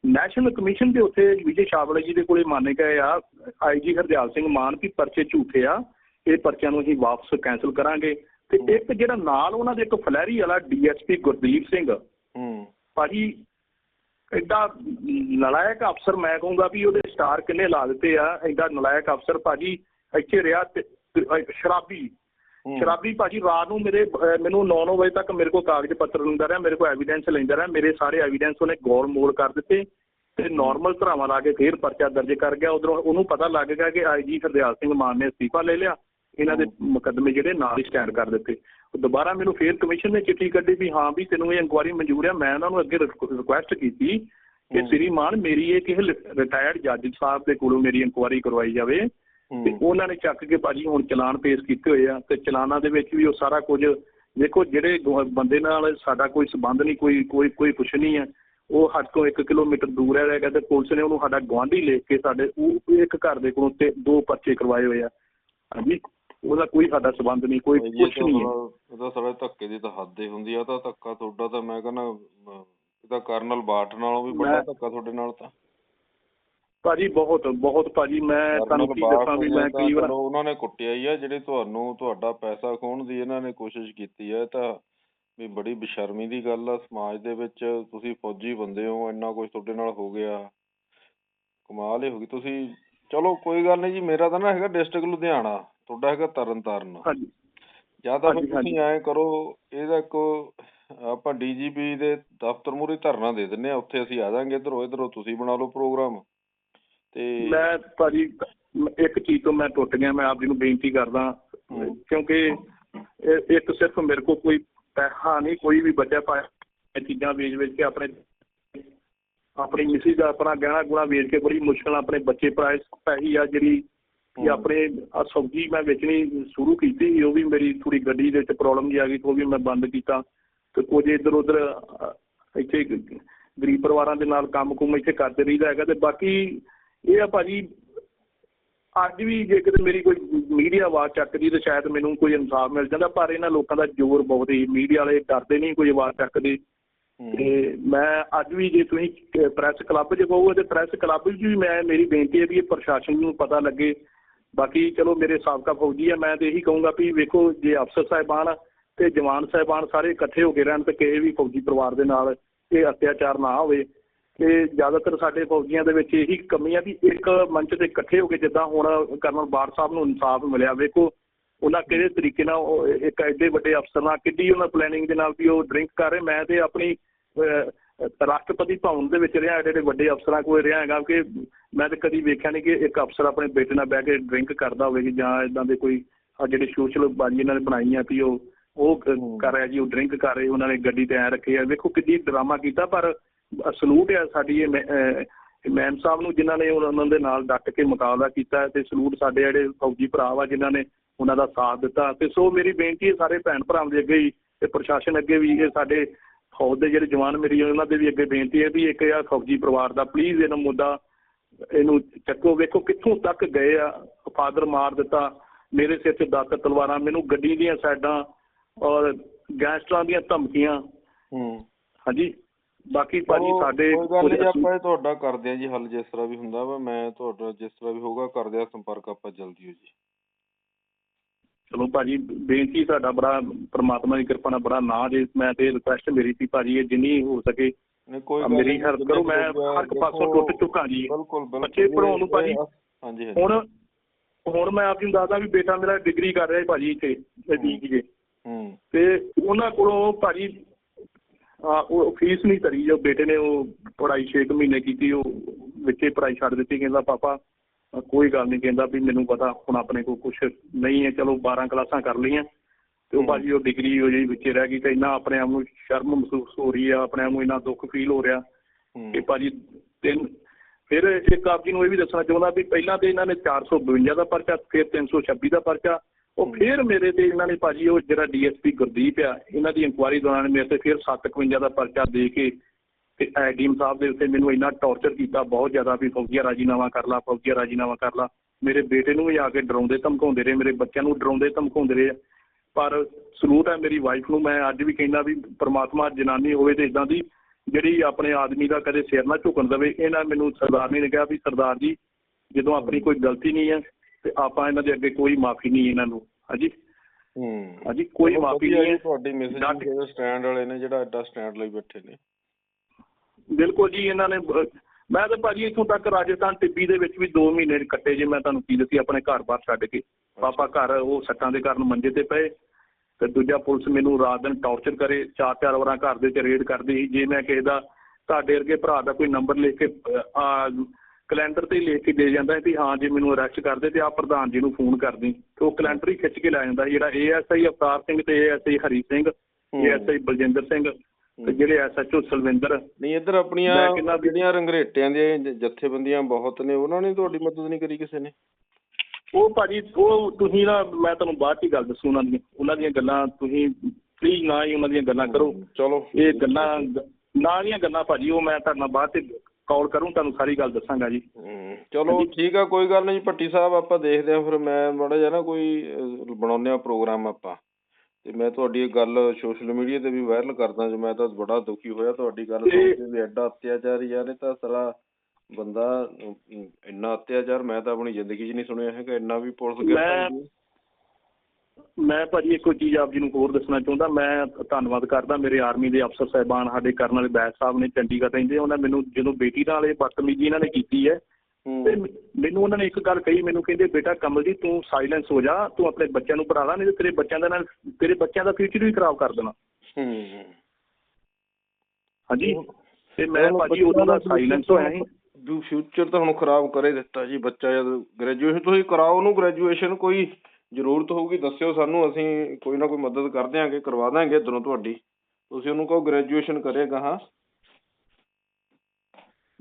ਨੈਸ਼ਨਲ ਕਮਿਸ਼ਨ ਦੇ ਉੱਤੇ ਵਿਜੇ ਸ਼ਾਵਲਾ ਜੀ ਦੇ ਕੋਲੇ ਮੰਨ ਗਏ ਆ। ਆਈਜੀ ਹਰਦਿਆਲ ਸਿੰਘ ਮਾਨ ਵੀ ਪਰਚੇ ਝੂਠੇ ਆ। ਇਹ ਪਰਚਿਆਂ ਨੂੰ ਅਸੀਂ ਵਾਪਸ ਕੈਨਸਲ ਕਰਾਂਗੇ। ਤੇ ਇੱਕ ਜਿਹੜਾ ਨਾਲ ਉਹਨਾਂ ਦੇ ਇੱਕ ਫਲੈਰੀ ਵਾਲਾ ਡੀਐਸਪੀ ਗੁਰਦੀਪ ਸਿੰਘ। ਹੂੰ। ਭਾਜੀ ਐਡਾ ਨਲਾਇਕ ਅਫਸਰ ਮੈਂ ਕਹੂੰਗਾ ਵੀ ਉਹਦੇ ਸਟਾਰ ਕਿੰਨੇ ਲਾ ਦਿੱਤੇ ਆ ਐਡਾ ਨਲਾਇਕ ਅਫਸਰ ਭਾਜੀ ਇੱਥੇ ਰਿਹਾ ਸ਼ਰਾਬੀ। ਸ਼ਰਾਬੀ ਭਾਜੀ ਰਾਤ ਨੂੰ ਮੇਰੇ ਮੈਨੂੰ 9-9 ਵਜੇ ਤੱਕ ਮੇਰੇ ਕੋਲ ਕਾਗਜ਼ ਪੱਤਰ ਲੈਂਦਾ ਰਿਹਾ ਮੇਰੇ ਕੋਲ ਐਵੀਡੈਂਸ ਲੈਂਦਾ ਰਿਹਾ ਮੇਰੇ ਸਾਰੇ ਐਵੀਡੈਂਸ ਉਹਨੇ ਗੌਰ ਮੋਲ ਕਰ ਦਿੱਤੇ ਤੇ ਨਾਰਮਲ ਧਰਾਵਾਂ ਲਾ ਕੇ ਫੇਰ ਪਰਚਾ ਦਰਜ ਕਰ ਗਿਆ। ਉਧਰੋਂ ਉਹਨੂੰ ਪਤਾ ਲੱਗ ਗਿਆ ਕਿ ਆਈਜੀ ਹਰਦਿਆਲ ਸਿੰਘ ਮਾਨ ਨੇ ਅਸਤੀਫਾ ਲੈ ਲਿਆ। ਇਹਨਾਂ ਦੇ ਮੁਕੱਦਮੇ ਜਿਹੜੇ ਨਾਲ ਹੀ ਸਟੈਂਡ ਕਰ ਦਿੱਤੇ। ਦੁਬਾਰਾ ਮੈਨੂੰ ਫੇਰ ਕਮਿਸ਼ਨ ਨੇ ਚਿੱਠੀ ਕੱਢੀ ਵੀ ਹਾਂ ਵੀ ਤੈਨੂੰ ਇਹ ਇਨਕੁਆਰੀ ਮਨਜ਼ੂਰ ਆ ਮੈਂ ਉਹਨਾਂ ਨੂੰ ਅੱਗੇ ਰਿਕੁਐਸਟ ਕੀਤੀ ਕਿ ਹੂੰ। ਸ੍ਰੀ ਮਾਨ ਮੇਰੀ ਇਹ ਕਿਸੇ ਰਿਟਾਇਰਡ ਜੱਜ ਸਾਹਿਬ ਦੇ ਕੋਲੋਂ ਮੇਰੀ ਇਨਕੁਆਰੀ ਕਰਵਾਈ ਜਾਵੇ ਤੇ ਹੂੰ। ਉਹਨਾਂ ਨੇ ਚੱਕ ਕੇ ਭਾਜੀ ਹੁਣ ਚਲਾਨ ਪੇਸ਼ ਕੀਤੇ ਹੋਏ ਆ ਤੇ ਚਲਾਨਾਂ ਦੇ ਵਿੱਚ ਵੀ ਉਹ ਸਾਰਾ ਕੁਝ ਦੇਖੋ ਜਿਹੜੇ ਬੰਦੇ ਨਾਲ ਸਾਡਾ ਕੋਈ ਸਬੰਧ ਨਹੀਂ ਕੋਈ ਕੋਈ ਕੋਈ ਕੁਛ ਨਹੀਂ ਹੈ ਉਹ ਸਾਡੇ ਤੋਂ 1 ਕਿਲੋਮੀਟਰ ਦੂਰ ਹੈਗਾ ਤੇ ਪੁਲਿਸ ਨੇ ਉਹਨੂੰ ਸਾਡਾ ਗਵਾਂਢੀ ਲਿਖ ਕੇ ਸਾਡੇ ਉਹ ਇੱਕ ਘਰ ਦੇ ਕੋਲੋਂ ਤੇ ਦੋ ਪਰਚੇ ਕਰਵਾਏ ਹੋਏ ਆ ਹਾਂਜੀ ਉਹਦਾ ਕੋਈ ਸਾਡਾ ਸਬੰਧ ਨਹੀਂ ਕੋਈ ਤਾਂ ਨਹੀਂ ਹੈ। ਤਾਂ ਸਾਡੇ ਧੱਕੇ ਦੀ ਤਾਂ ਹੱਦ ਹੀ ਹੁੰਦੀ ਆ ਤਾਂ ਧੱਕਾ ਤੁਹਾਡਾ ਤਾਂ ਮੈਂ ਕਹਿੰਦਾ ਇਹ ਤਾਂ ਕਰਨਲ ਬਾਠ ਨਾਲੋਂ ਵੀ ਵੱਡਾ ਧੱਕਾ ਤੁਹਾਡੇ ਨਾਲ ਤਾਂ। ਭਾਜੀ ਬਹੁਤ ਬਹੁਤ ਭਾਜੀ ਮੈਂ ਤੁਹਾਨੂੰ ਕੀ ਦੱਸਾਂ ਵੀ ਮੈਂ ਕਈ ਵਾਰ ਉਹਨਾਂ ਨੇ ਕੁੱਟਿਆ ਹੀ ਆ ਜਿਹੜੇ ਤੁਹਾਨੂੰ ਤੁਹਾਡਾ ਪੈਸਾ ਖੋਹਣ ਦੀ ਇਹਨਾਂ ਨੇ ਕੋਸ਼ਿਸ਼ ਕੀਤੀ ਹੈ ਤਾਂ ਵੀ ਬੜੀ ਬੇਸ਼ਰਮੀ ਦੀ ਗੱਲ ਆ ਸਮਾਜ ਦੇ ਵਿੱਚ ਤੁਸੀਂ ਫੌਜੀ ਬੰਦੇ ਹੋ ਇੰਨਾ ਕੁਝ ਤੁਹਾਡੇ ਨਾਲ ਹੋ ਗਿਆ ਕਮਾਲ ਹੀ ਹੋ ਗਈ। ਤੁਸੀਂ ਚਲੋ ਕੋਈ ਗੱਲ ਨਹੀਂ ਜੀ ਮੇਰਾ ਤਾਂ ਨਾ ਹੈਗਾ ਡਿਸਟ੍ਰਿਕਟ ਲੁਧਿਆਣਾ। ਤੁਹਾਡਾ ਹੈਗਾ ਤਰਨ ਤਾਰਨ ਹਾਂਜੀ ਜਾਂ ਤਾਂ ਫਿਰ। ਤੁਸੀਂ ਐਂ ਕਰੋ ਇਹਦਾ ਇੱਕ ਆਪਾਂ ਡੀਜੀਪੀ ਦੇ ਦਫ਼ਤਰ ਮੂਹਰੇ ਧਰਨਾ ਦੇ ਦਿੰਨੇ ਆ ਉੱਥੇ ਅਸੀਂ ਆ ਜਾਾਂਗੇ ਇਧਰੋਂ ਇਧਰੋਂ ਤੁਸੀਂ ਬਣਾ ਲਓ ਪ੍ਰੋਗਰਾਮ ਤੇ ਮੈਂ ਭਾਜੀ ਇੱਕ ਚੀਜ਼ ਤੋਂ ਮੈਂ ਟੁੱਟ ਗਿਆ ਮੈਂ ਆਪ ਜੀ ਨੂੰ ਬੇਨਤੀ ਕਰਦਾ। ਕਿਉਂਕਿ ਇੱਕ ਸਿਰਫ ਮੇਰੇ ਕੋਲ ਕੋਈ ਪੈਸਾ ਨਹੀਂ ਕੋਈ ਵੀ ਬੱਚਾ ਪਾਇਆ ਚੀਜ਼ਾਂ ਵੇਚ ਵੇਚ ਕੇ ਆਪਣੇ ਆਪਣੀ ਮਿਸਿਸ ਦਾ ਆਪਣਾ ਗਹਿਣਾ ਗੁਣਾ ਵੇਚ ਕੇ ਬੜੀ ਮੁਸ਼ਕਲ ਆਪਣੇ ਬੱਚੇ ਪੜਾਏ ਪੈਸੀ ਆ ਜਿਹੜੀ ਕਿ। ਆਪਣੇ ਆ ਸਬਜ਼ੀ ਮੈਂ ਵੇਚਣੀ ਸ਼ੁਰੂ ਕੀਤੀ ਸੀ ਉਹ ਵੀ ਮੇਰੀ ਥੋੜੀ ਗੱਡੀ ਦੇ ਵਿੱਚ ਪ੍ਰੋਬਲਮ ਜੀ ਆ ਗਈ ਉਹ ਵੀ ਮੈਂ ਬੰਦ ਕੀਤਾ ਤੇ ਕੁਝ ਇੱਧਰ ਉੱਧਰ ਇੱਥੇ ਗਰੀਬ ਪਰਿਵਾਰਾਂ ਦੇ ਨਾਲ ਕੰਮ ਕੁਮ ਇੱਥੇ ਕਰਦੇ ਰਹੀਦਾ ਹੈਗਾ ਤੇ ਬਾਕੀ ਇਹ ਆ ਭਾਜੀ ਅੱਜ ਵੀ ਜੇ ਕਿਤੇ ਮੇਰੀ ਕੋਈ ਮੀਡੀਆ ਆਵਾਜ਼ ਚੱਕਦੀ ਤੇ ਸ਼ਾਇਦ ਮੈਨੂੰ ਕੋਈ ਇਨਸਾਫ ਮਿਲ ਜਾਂਦਾ ਪਰ ਇਹਨਾਂ ਲੋਕਾਂ ਦਾ ਜ਼ੋਰ ਬਹੁਤ ਹੀ ਮੀਡੀਆ ਵਾਲੇ ਡਰਦੇ ਨਹੀਂ ਕੋਈ ਆਵਾਜ਼ ਚੱਕਦੇ। ਤੇ ਮੈਂ ਅੱਜ ਵੀ ਜੇ ਤੁਸੀਂ ਪ੍ਰੈਸ ਕਲੱਬ 'ਚ ਕਹੋਗੇ ਤੇ ਪ੍ਰੈਸ ਕਲੱਬ 'ਚ ਵੀ ਮੈਂ ਮੇਰੀ ਬੇਨਤੀ ਹੈ ਵੀ ਇਹ ਪ੍ਰਸ਼ਾਸਨ ਨੂੰ ਪਤਾ ਲੱਗੇ ਬਾਕੀ ਚਲੋ ਮੇਰੇ ਸਾਬਕਾ ਫੌਜੀ ਆ, ਮੈਂ ਤੇ ਇਹੀ ਕਹੂੰਗਾ ਵੀ ਵੇਖੋ ਜੇ ਅਫਸਰ ਸਾਹਿਬਾਨ ਤੇ ਜਵਾਨ ਸਾਹਿਬਾਨ ਸਾਰੇ ਇਕੱਠੇ ਹੋ ਕੇ ਰਹਿਣ ਤੇ ਕਿਸੇ ਵੀ ਫੌਜੀ ਪਰਿਵਾਰ ਦੇ ਨਾਲ ਇਹ ਅਤਿਆਚਾਰ ਨਾ ਹੋਵੇ ਤੇ ਜ਼ਿਆਦਾਤਰ ਸਾਡੇ ਫੌਜੀਆਂ ਦੇ ਵਿੱਚ ਇਹੀ ਕਮੀ ਆ ਵੀ ਇੱਕ ਮੰਚ ਤੇ ਇਕੱਠੇ ਹੋ ਕੇ ਜਿੱਦਾਂ ਹੁਣ ਕਰਨਲ ਬਾੜ ਸਾਹਿਬ ਨੂੰ ਇਨਸਾਫ ਮਿਲਿਆ, ਵੇਖੋ ਉਹਨਾਂ ਕਿਹੜੇ ਤਰੀਕੇ ਨਾਲ ਉਹ ਇੱਕ ਐਡੇ ਵੱਡੇ ਅਫਸਰ ਨਾਲ, ਕਿੱਡੀ ਉਹਨਾਂ ਪਲੈਨਿੰਗ ਦੇ ਨਾਲ ਵੀ ਉਹ ਡਰਿੰਕ ਕਰ ਰਹੇ, ਮੈਂ ਤੇ ਆਪਣੀ ਰਾਸ਼ਟਰਪਤੀ ਭਵਨ ਦੇ ਵਿੱਚ ਰਿਹਾ ਐਡੇ ਵੱਡੇ ਅਫਸਰਾਂ ਕੋਲ ਰਿਹਾ ਹੈਗਾ ਕਿ ਮੈਂ ਤੇ ਕਦੀ ਵੇਖਿਆ ਨਹੀਂ ਕਿ ਇੱਕ ਅਫਸਰ ਆਪਣੇ ਬੇਟੇ ਨਾਲ ਬਹਿ ਕੇ ਡਰਿੰਕ ਕਰਦਾ ਹੋਵੇ ਕਿ ਜਾਂ ਇਦਾਂ ਦੇ ਕੋਈ ਜਿਹੜੇ ਸੋਸ਼ਲ ਬਾਜੀ ਇਹਨਾਂ ਨੇ ਬਣਾਈ ਆ ਵੀ ਉਹ ਉਹ। ਕਰ ਰਿਹਾ ਜੀ ਉਹ ਡਰਿੰਕ ਕਰ ਰਹੇ ਉਹਨਾਂ ਨੇ ਗੱਡੀ ਤੇ ਐ ਰੱਖੇ ਆ ਵੇਖੋ ਕਿੰਨੀ ਡਰਾਮਾ ਕੀਤਾ ਪਰ ਸਲੂਟ ਹੈ ਸਾਡੀ ਇਹ ਮੈਮ ਸਾਹਿਬ ਨੂੰ ਜਿਨ੍ਹਾਂ ਨੇ ਉਹਨਾਂ ਦੇ ਨਾਲ ਡਟ ਕੇ ਮੁਕਾਬਲਾ ਕੀਤਾ ਤੇ ਸਲੂਟ ਸਾਡੇ ਜਿਹੜੇ ਫੌਜੀ ਭਰਾ ਵਾ ਜਿਨ੍ਹਾਂ ਨੇ ਉਹਨਾਂ ਦਾ ਸਾਥ ਦਿੱਤਾ ਤੇ ਸੋ ਮੇਰੀ ਬੇਨਤੀ ਹੈ ਸਾਰੇ ਭੈਣ ਭਰਾਵਾਂ ਦੇ ਅੱਗੇ ਹੀ ਤੇ ਪ੍ਰਸ਼ਾਸਨ ਅੱਗੇ ਵੀ ਇਹ ਸਾਡੇ ਫੌਜ ਦੇ ਜਿਹੜੇ ਜਵਾਨ ਮੇਰੀ ਉਹਨਾਂ ਦੇ ਵੀ ਅੱਗੇ ਬੇਨਤੀ ਹੈ ਵੀ ਇੱਕ ਆ ਫੌਜੀ ਪਰਿਵਾਰ ਦਾ ਪਲੀਜ਼ ਇਹਨਾਂ ਮੁੱਦਾ ਇਹਨੂੰ ਚੱਕੋ ਵੇਖੋ ਕਿੱਥੋਂ ਤੱਕ ਗਏ ਆ ਫਾਦਰ ਮਾਰ ਦਿੱਤਾ ਮੇਰੇ ਸਿਰ 'ਚ ਦਾਤਰ ਤਲਵਾਰਾਂ ਮੈਨੂੰ ਗੱਡੀ ਦੀਆਂ ਸਾਈਡਾਂ ਔਰ ਗੈਂਗਸਟਰਾਂ ਦੀਆਂ ਧਮਕੀਆਂ। ਹੂੰ। ਹਾਂਜੀ ਬਾਕੀ ਭਾਜੀ ਸਾਡੇ ਕੋਈ ਆਪਾਂ ਇਹ ਤੁਹਾਡਾ ਕਰਦੇ ਆ ਜੀ ਹੱਲ ਜਿਸ ਤਰ੍ਹਾਂ ਵੀ ਹੁੰਦਾ ਵਾ ਮੈਂ ਤੁਹਾਡਾ ਜਿਸ ਤਰ੍ਹਾਂ ਵੀ ਹੋਊਗਾ ਕਰਦੇ ਆ ਸੰਪਰਕ ਆਪਾਂ ਜਲਦੀ ਹੋ ਜੀ। ਚਲੋ ਭਾਜੀ ਬੇਨਤੀ ਸਾਡਾ ਬੜਾ ਪ੍ਰਮਾਤਮਾ ਦੀ ਕਿਰਪਾ ਨਾਲ ਬੜਾ ਨਾ ਜੇ ਮੈਂ ਤੇ ਰਿਕੁਐਸਟ ਮੇਰੀ ਸੀ ਭਾਜੀ ਇਹ ਜਿੰਨੀ ਹੋ ਸਕੇ ਮੇਰੀ ਜਿੰਨੇ ਕਰੋ, ਮੈਂ ਹਰ ਇੱਕ ਪਾਸੋਂ ਟੁੱਟ ਚੁੱਕਾ ਜੀ। ਬੱਚੇ ਜੀ, ਪੜ੍ਹਾਉਣ ਨੂੰ ਭਾਜੀ। ਹਾਂਜੀ ਹਾਂਜੀ ਹੁਣ ਹੁਣ ਮੈਂ ਆਪ ਜੀ ਨੂੰ ਦੱਸਦਾ ਵੀ ਬੇਟਾ ਮੇਰਾ ਡਿਗਰੀ ਕਰ ਰਿਹਾ ਭਾਜੀ ਇੱਥੇ ਨਜ਼ਦੀਕ ਜੇ ਹੂੰ ਤੇ ਉਹਨਾਂ ਕੋਲੋਂ ਭਾਜੀ ਉਹ ਫੀਸ ਨਹੀਂ ਧਰੀ ਜੋ ਬੇਟੇ ਨੇ ਉਹ ਪੜ੍ਹਾਈ 6 ਮਹੀਨੇ ਕੀਤੀ ਉਹ ਵਿੱਚੇ ਪੜ੍ਹਾਈ ਛੱਡ ਦਿੱਤੀ ਕਹਿੰਦਾ ਪਾਪਾ ਕੋਈ ਗੱਲ ਨਹੀਂ ਕਹਿੰਦਾ ਵੀ ਮੈਨੂੰ ਪਤਾ ਹੁਣ ਆਪਣੇ ਕੋਲ ਕੁਝ ਨਹੀਂ ਹੈ ਚਲੋ 12 ਕਲਾਸਾਂ ਕਰ ਲਈਆਂ ਤੇ ਉਹ ਹੂੰ। ਭਾਜੀ ਉਹ ਡਿਗਰੀ ਉਹ ਜਿਹੜੀ ਵਿੱਚੇ ਰਹਿ ਗਈ ਤੇ ਇੰਨਾ ਆਪਣੇ ਆਪ ਨੂੰ ਸ਼ਰਮ ਮਹਿਸੂਸ ਹੋ ਰਹੀ ਆ ਆਪਣੇ ਆਪ ਨੂੰ ਇੰਨਾ ਦੁੱਖ ਫੀਲ ਹੋ ਰਿਹਾ ਹੂੰ ਕਿ ਭਾਜੀ ਤਿੰਨ ਫਿਰ ਇੱਕ ਆਪ ਜੀ ਨੂੰ ਇਹ ਵੀ ਦੱਸਣਾ ਚਾਹੁੰਦਾ ਵੀ ਪਹਿਲਾਂ ਤੇ ਇਹਨਾਂ ਨੇ 452 ਦਾ ਪਰਚਾ ਫਿਰ 326 ਦਾ ਪਰਚਾ ਉਹ ਫਿਰ ਮੇਰੇ ਤੇ ਇਹਨਾਂ ਨੇ ਭਾਜੀ ਉਹ ਜਿਹੜਾ ਡੀਐਸਪੀ ਗੁਰਦੀਪ ਆ ਇਹਨਾਂ ਦੀ ਇਨਕੁਆਇਰੀ ਦੌਰਾਨ ਮੇਰੇ ਤੇ ਫਿਰ 751 ਦਾ ਪਰਚਾ ਦੇ ਕੇ ਤੇ ਐਡੀਐਮ ਸਾਹਿਬ ਦੇ ਉੱਤੇ ਮੈਨੂੰ ਇੰਨਾ ਟੌਰਚਰ ਕੀਤਾ ਬਹੁਤ ਜ਼ਿਆਦਾ ਵੀ ਫੌਜੀਆ ਰਾਜੀਨਾਮਾ ਕਰ ਲਾ ਫੌਜੀਆ ਰਾਜੀਨਾਮਾ ਕਰ ਲਾ। ਮੇਰੇ ਬੇਟੇ ਨੂੰ ਵੀ ਆ ਕੇ ਡਰਾਉਂਦੇ ਧਮਕਾਉਂਦੇ ਰਹੇ ਮੇਰੇ ਬੱਚਿਆਂ ਨੂੰ ਡਰਾਉਂਦੇ ਧਮਕਾਉਂਦੇ ਰਹੇ। ਪਰ ਸਲੂਟ ਹੈ ਮੇਰੀ ਵਾਈਫ ਨੂੰ ਮੈਂ ਅੱਜ ਵੀ ਕਹਿੰਦਾ ਵੀ ਪ੍ਰਮਾਤਮਾ ਜਨਾਨੀ ਹੋਵੇ ਤੇ ਇਦਾਂ ਦੀ ਜਿਹੜੀ ਆਪਣੇ ਆਦਮੀ ਦਾ ਕਦੇ ਸਿਰ ਨਾ ਝੁਕਣ ਦੇਵੇ ਇਹਨਾਂ ਮੈਨੂੰ ਸਰਦਾਰਨੀ ਨੇ ਕਿਹਾ ਵੀ ਸਰਦਾਰ ਜੀ ਜਦੋਂ ਆਪਣੀ ਕੋਈ ਗਲਤੀ ਨਹੀਂ ਹੈ ਤੇ ਆਪਾਂ ਇਹਨਾਂ ਦੇ ਅੱਗੇ ਕੋਈ ਮਾਫੀ ਨਹੀਂ ਇਹਨਾਂ ਨੂੰ। ਹਾਂਜੀ? ਹੂੰ। ਹਾਂਜੀ ਕੋਈ ਮਾਫੀ ਨਹੀਂ ਹੈ। ਤੁਹਾਡੀ ਮੈਸੇਜ ਸਟੈਂਡ ਵਾਲੇ ਨੇ ਜਿਹੜਾ ਐਡਾ ਸਟੈਂਡ ਲਈ ਬੈਠੇ ਨੇ। ਬਿਲਕੁਲ ਜੀ ਇਹਨਾਂ ਨੇ ਮੈਂ ਤਾਂ ਭਾਜੀ ਇੱਥੋਂ ਤੱਕ ਰਾਜਸਥਾਨ ਟਿੱਬੀ ਦੇ ਵਿੱਚ ਵੀ 2 ਮਹੀਨੇ ਕੱਟੇ ਜੇ ਮੈਂ ਤੁਹਾਨੂੰ ਕੀ ਦੱਸੀ ਆਪਣੇ ਘਰ-ਬਾਰ ਛੱਡ ਕੇ। ਪਾਪਾ ਘਰ ਉਹ ਸੱਟਾਂ ਦੇ ਕਾਰਨ ਮੰਜੇ ਤੇ ਪਏ ਤੇ ਦੂਜਾ ਪੁਲਿਸ ਮੈਨੂੰ ਰਾਤ ਦਿਨ ਟੌਰਚਰ ਕਰੇ ਚਾਰ ਚਾਰ ਵਾਰਾਂ ਘਰ ਦੇ ਚ ਰੇਡ ਕਰਦੀ ਸੀ। ਜੇ ਮੈਂ ਕਿਸੇ ਦਾ ਤੁਹਾਡੇ ਵਰਗੇ ਭਰਾ ਦਾ ਕੋਈ ਨੰਬਰ ਲਿਖ ਕੇ ਆ ਕੈਲੰਡਰ ਤੇ ਲਿਖ ਕੇ ਦੇ ਜਾਂਦਾ ਸੀ ਹਾਂ ਜੇ ਮੈਨੂੰ ਅਰੈਸਟ ਕਰਦੇ ਤੇ ਆ ਪ੍ਰਧਾਨ ਜੀ ਨੂੰ ਫੋਨ ਕਰਦੀ। ਤੇ ਉਹ ਕੈਲੰਡਰ ਹੀ ਖਿੱਚ ਕੇ ਲੈ ਜਾਂਦਾ ਜਿਹੜਾ ਏਐਸਆਈ ਅਵਤਾਰ ਸਿੰਘ ਤੇ ਏਐਸਆਈ ਹਰੀ ਸਿੰਘ। ਏਐਸਆਈ ਬਲਜਿੰਦਰ ਸਿੰਘ ਤੇ ਜਿਹੜੇ ਐਸਐਚਓ ਸਲਵਿੰਦਰ ਨਹੀਂ ਇੱਧਰ ਆਪਣੀਆਂ ਜਿਹੜੀਆਂ ਰੰਗਰੇਟਿਆਂ ਦੀਆਂ ਜ- ਜਥੇਬੰਦੀਆਂ ਬਹੁਤ ਨੇ ਉਹਨਾਂ ਨੇ ਤੁਹਾਡੀ ਮਦਦ ਨਹੀਂ ਕਰੀ ਕਿਸੇ ਨੇ? ਉਹ ਭਾਜੀ ਉਹ ਤੁਸੀਂ ਨਾ ਮੈਂ ਤੁਹਾਨੂੰ ਬਾਅਦ ਚ ਗੱਲ ਦੱਸੂ ਉਹਨਾਂ ਦੀਆਂ ਉਹਨਾਂ ਦੀਆਂ ਗੱਲਾਂ ਤੁਸੀਂ ਪਲੀਜ਼ ਨਾ ਹੀ ਉਹਨਾਂ ਦੀਆਂ ਗੱਲਾਂ ਕਰੋ। ਚਲੋ। ਇਹ ਗੱਲਾਂ ਨਾ ਦੀਆਂ ਗੱਲਾਂ ਭਾਜੀ ਉਹ ਮੈਂ ਤੁਹਾਡੇ ਨਾਲ ਬਾਅਦ ਚ ਕਾਲ ਕਰੂੰ ਤੁਹਾਨੂੰ ਸਾਰੀ ਗੱਲ ਦੱਸਾਂਗਾ ਜੀ। ਚਲੋ ਠੀਕ ਆ ਕੋਈ ਗੱਲ ਨਹੀਂ ਭੱਟੀ ਸਾਹਿਬ ਆਪਾਂ ਦੇਖਦੇ ਆ ਫਿਰ ਮੈਂ ਮਾੜਾ ਜਿਹਾ ਨਾ ਕੋਈ ਅਹ, ਬਣਾਉਂਦੇ ਆ ਪ੍ਰੋਗਰਾਮ ਆਪਾਂ। ਤੇ ਮੈਂ ਤੁਹਾਡੀ ਇਹ ਗੱਲ ਸੋਸ਼ਲ ਮੀਡੀਆ ਤੇ ਵੀ ਵਾਇਰਲ ਕਰਦਾ ਜੋ ਮੈਂ ਤਾਂ ਬੜਾ ਦੁਖੀ ਹੋਇਆ ਤੁਹਾਡੀ ਗੱਲ ਸੁਣ ਕੇ ਵੀ ਐਡਾ ਅਤਿਆਚਾਰ ਯਾਰ ਇਹ ਤਾਂ ਸਾਲਾ ਬੰਦਾ ਇੰਨਾ ਅਤਿਆਚਾਰ ਮੈਂ ਤਾਂ ਆਪਣੀ ਜ਼ਿੰਦਗੀ 'ਚ ਨਹੀਂ ਸੁਣਿਆ ਹੈਗਾ ਇੰਨਾ ਵੀ ਪੁਲਿਸ ਮੈਂ- ਗਿਰਫਤਾਰ ਮੈਂ ਭਾਜੀ ਇੱਕੋ ਚੀਜ਼ ਆਪ ਜੀ ਨੂੰ ਹੋਰ ਦੱਸਣਾ ਚਾਹੁੰਦਾ ਮੈਂ ਧੰਨਵਾਦ ਕਰਦਾ ਮੇਰੇ ਆਰਮੀ ਦੇ ਅਫਸਰ ਸਾਹਿਬਾਨ ਸਾਡੇ ਕਰਨਲ ਬੈਸ ਸਾਹਿਬ ਨੇ ਚੰਡੀਗੜ੍ਹ ਰਹਿੰਦੇ ਉਹਨਾਂ ਮੈਨੂੰ ਜਦੋਂ ਬੇਟੀ ਨਾਲ ਇਹ ਬਦਤਮੀਜ਼ੀ ਇਹਨਾਂ ਨੇ ਕੀਤੀ ਹੈ ਤੇ ਮੈਨੂੰ ਉਹਨਾਂ ਨੇ ਇੱਕ ਗੱਲ ਕਹੀ ਮੈਨੂੰ ਕਹਿੰਦੇ ਬੇਟਾ ਕਮਲ ਜੀ ਤੂੰ ਸਾਇਲੈਂਸ ਹੋ ਜਾ ਤੂੰ ਆਪਣੇ ਬੱਚਿਆਂ ਨੂੰ ਪੜ੍ਹਾ ਨਹੀਂ ਤੇ ਤੇਰੇ ਬੱਚਿਆਂ ਦਾ ਨਾਲ ਤੇਰੇ ਬੱਚਿਆਂ ਦਾ ਫਿਊਚਰ ਵੀ ਖਰਾਬ ਕਰ ਦੇਣਾ। ਹਾਂਜੀ। ਤੇ ਮੈਂ ਭਾਜੀ ਉਦੋਂ ਦਾ ਸਾਇਲੈਂਸ ਹੋਇਆ ਸੀ ਵੀ ਫਿਊਚਰ ਤਾਂ ਹੁਣ ਖਰਾਬ ਕਰੇ ਦਿੱਤਾ ਜੀ ਬੱਚਾ ਜਦ ਗ੍ਰੈਜੂਏਸ਼ਨ ਤੁਸੀਂ ਕਰਾਓ ਉਹਨੂੰ ਗ੍ਰੈਜੂਏਸ਼ਨ ਕੋਈ ਜ਼ਰੂਰਤ ਹੋਊਗੀ ਦੱਸਿਓ ਸਾਨੂੰ ਅਸੀਂ ਕੋਈ ਨਾ ਕੋਈ ਮਦਦ ਕਰ ਦਿਆਂਗੇ ਕਰਵਾ ਦਾਂਗੇ ਇੱਧਰੋਂ ਤੁਹਾਡੀ। ਤੁਸੀਂ ਉਹਨੂੰ ਕਹੋ ਗ੍ਰੈਜੂਏਸ਼ਨ ਕਰੇਗਾ ਹਾਂ।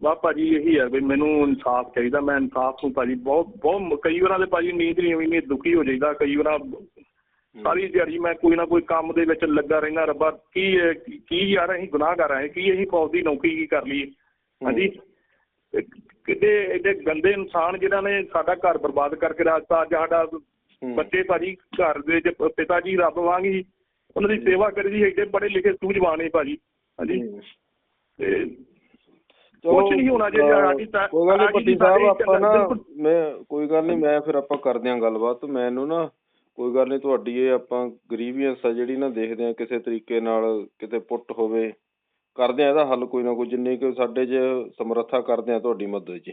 ਬਾ ਭਾਜੀ ਇਹੀ ਹੈ ਵੀ ਮੈਨੂੰ ਇਨਸਾਫ ਚਾਹੀਦਾ ਮੈਂ ਇਨਸਾਫ ਨੂੰ ਭਾਜੀ ਬਹੁਤ ਬਹੁਤ ਕਈ ਵਾਰਾਂ ਦੇ ਭਾਜੀ ਨੀਂਦ ਨਹੀਂ ਆਉਂਦੀ ਨਹੀਂ ਦੁਖੀ ਹੋ ਜਾਈਦਾ ਕਈ ਵਾਰਾਂ ਸਾਰੀ ਦਿਹਾੜੀ ਮੈਂ ਕੋਈ ਨਾ ਕੋਈ ਕੰਮ ਦੇ ਵਿੱਚ ਲੱਗਾ ਰਹਿਣਾ ਰੱਬਾ ਕੀ ਕੀ- ਯਾਰ ਅਸੀਂ ਗੁਨਾਹਗਾਰ ਆਏ ਕੀ ਅਸੀਂ ਫੌਜ ਦੀ ਨੌਕਰੀ ਕੀ ਕਰ ਲਈ ਹਾਂਜੀ। ਕਿਤੇ ਐਡੇ ਗੰਦੇ ਇਨਸਾਨ ਜਿਨ੍ਹਾਂ ਨੇ ਸਾਡਾ ਘਰ ਬਰਬਾਦ ਕਰਕੇ ਰਾਜਤਾ ਅੱਜ ਸਾਡਾ। ਬੱਚੇ ਭਾਜੀ ਘਰ ਦੇ ਵਿੱਚ ਪਿਤਾ ਜੀ ਰੱਬ ਵਾਂਗ ਹੀ ਉਹਨਾਂ ਦੀ ਸੇਵਾ ਕਰੀ ਦੀ ਐਡੇ ਪੜ੍ਹੇ ਲਿਖੇ ਸੂਝਵਾਨ ਹੈ ਭਾਜੀ। ਹਾਂਜੀ। ਤੇ ਕੁਛ ਨਹੀਂ ਹੋਣਾ ਜੇ ਸਾਡੀ ਕੋਈ ਗੱਲ ਨਹੀਂ ਤਾਂ ਸਾਹਿਬ ਆਪਾਂ ਨਾ ਮੈਂ ਕੋਈ ਗੱਲ ਨਹੀਂ ਮੈਂ ਫਿਰ ਆਪਾਂ ਕਰਦੇ ਆਂ ਗੱਲਬਾਤ। ਮੈਨੂੰ ਨਾ ਕੋਈ ਗੱਲ ਨਹੀਂ ਤੁਹਾਡੀ ਇਹ ਆਪਾਂ ਗਰੀਵੀਅੰਸ ਆ ਜਿਹੜੀ ਨਾ ਦੇਖਦੇ ਆ ਕਿਸੇ ਤਰੀਕੇ ਨਾਲ ਕਿਤੇ ਪੁੱਟ ਹੋਵੇ। ਕਰਦੇ ਆ ਇਹਦਾ ਹੱਲ ਕੋਈ ਨਾ ਕੋਈ ਜਿੰਨੀ ਕਿ ਸਾਡੇ 'ਚ ਸਮਰੱਥਾ ਕਰਦੇ ਆ ਤੁਹਾਡੀ ਮਦਦ 'ਚ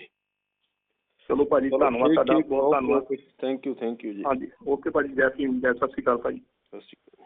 ਚਲੋ ਭਾਜੀ ਧੰਨਵਾਦ ਤੁਹਾਡਾ ਬਹੁਤ ਧੰਨਵਾਦ। ਥੈਂਕ ਯੂ ਥੈਂਕ ਯੂ ਜੀ। ਹਾਂਜੀ ਓਕੇ ਭਾਜੀ ਜੈ ਸਿੰਘ ਜੈ ਸਤਿ ਸ਼੍ਰੀ ਅਕਾਲ ਭਾਜੀ। ਸਤਿ ਸ਼੍ਰੀ ਅਕਾਲ।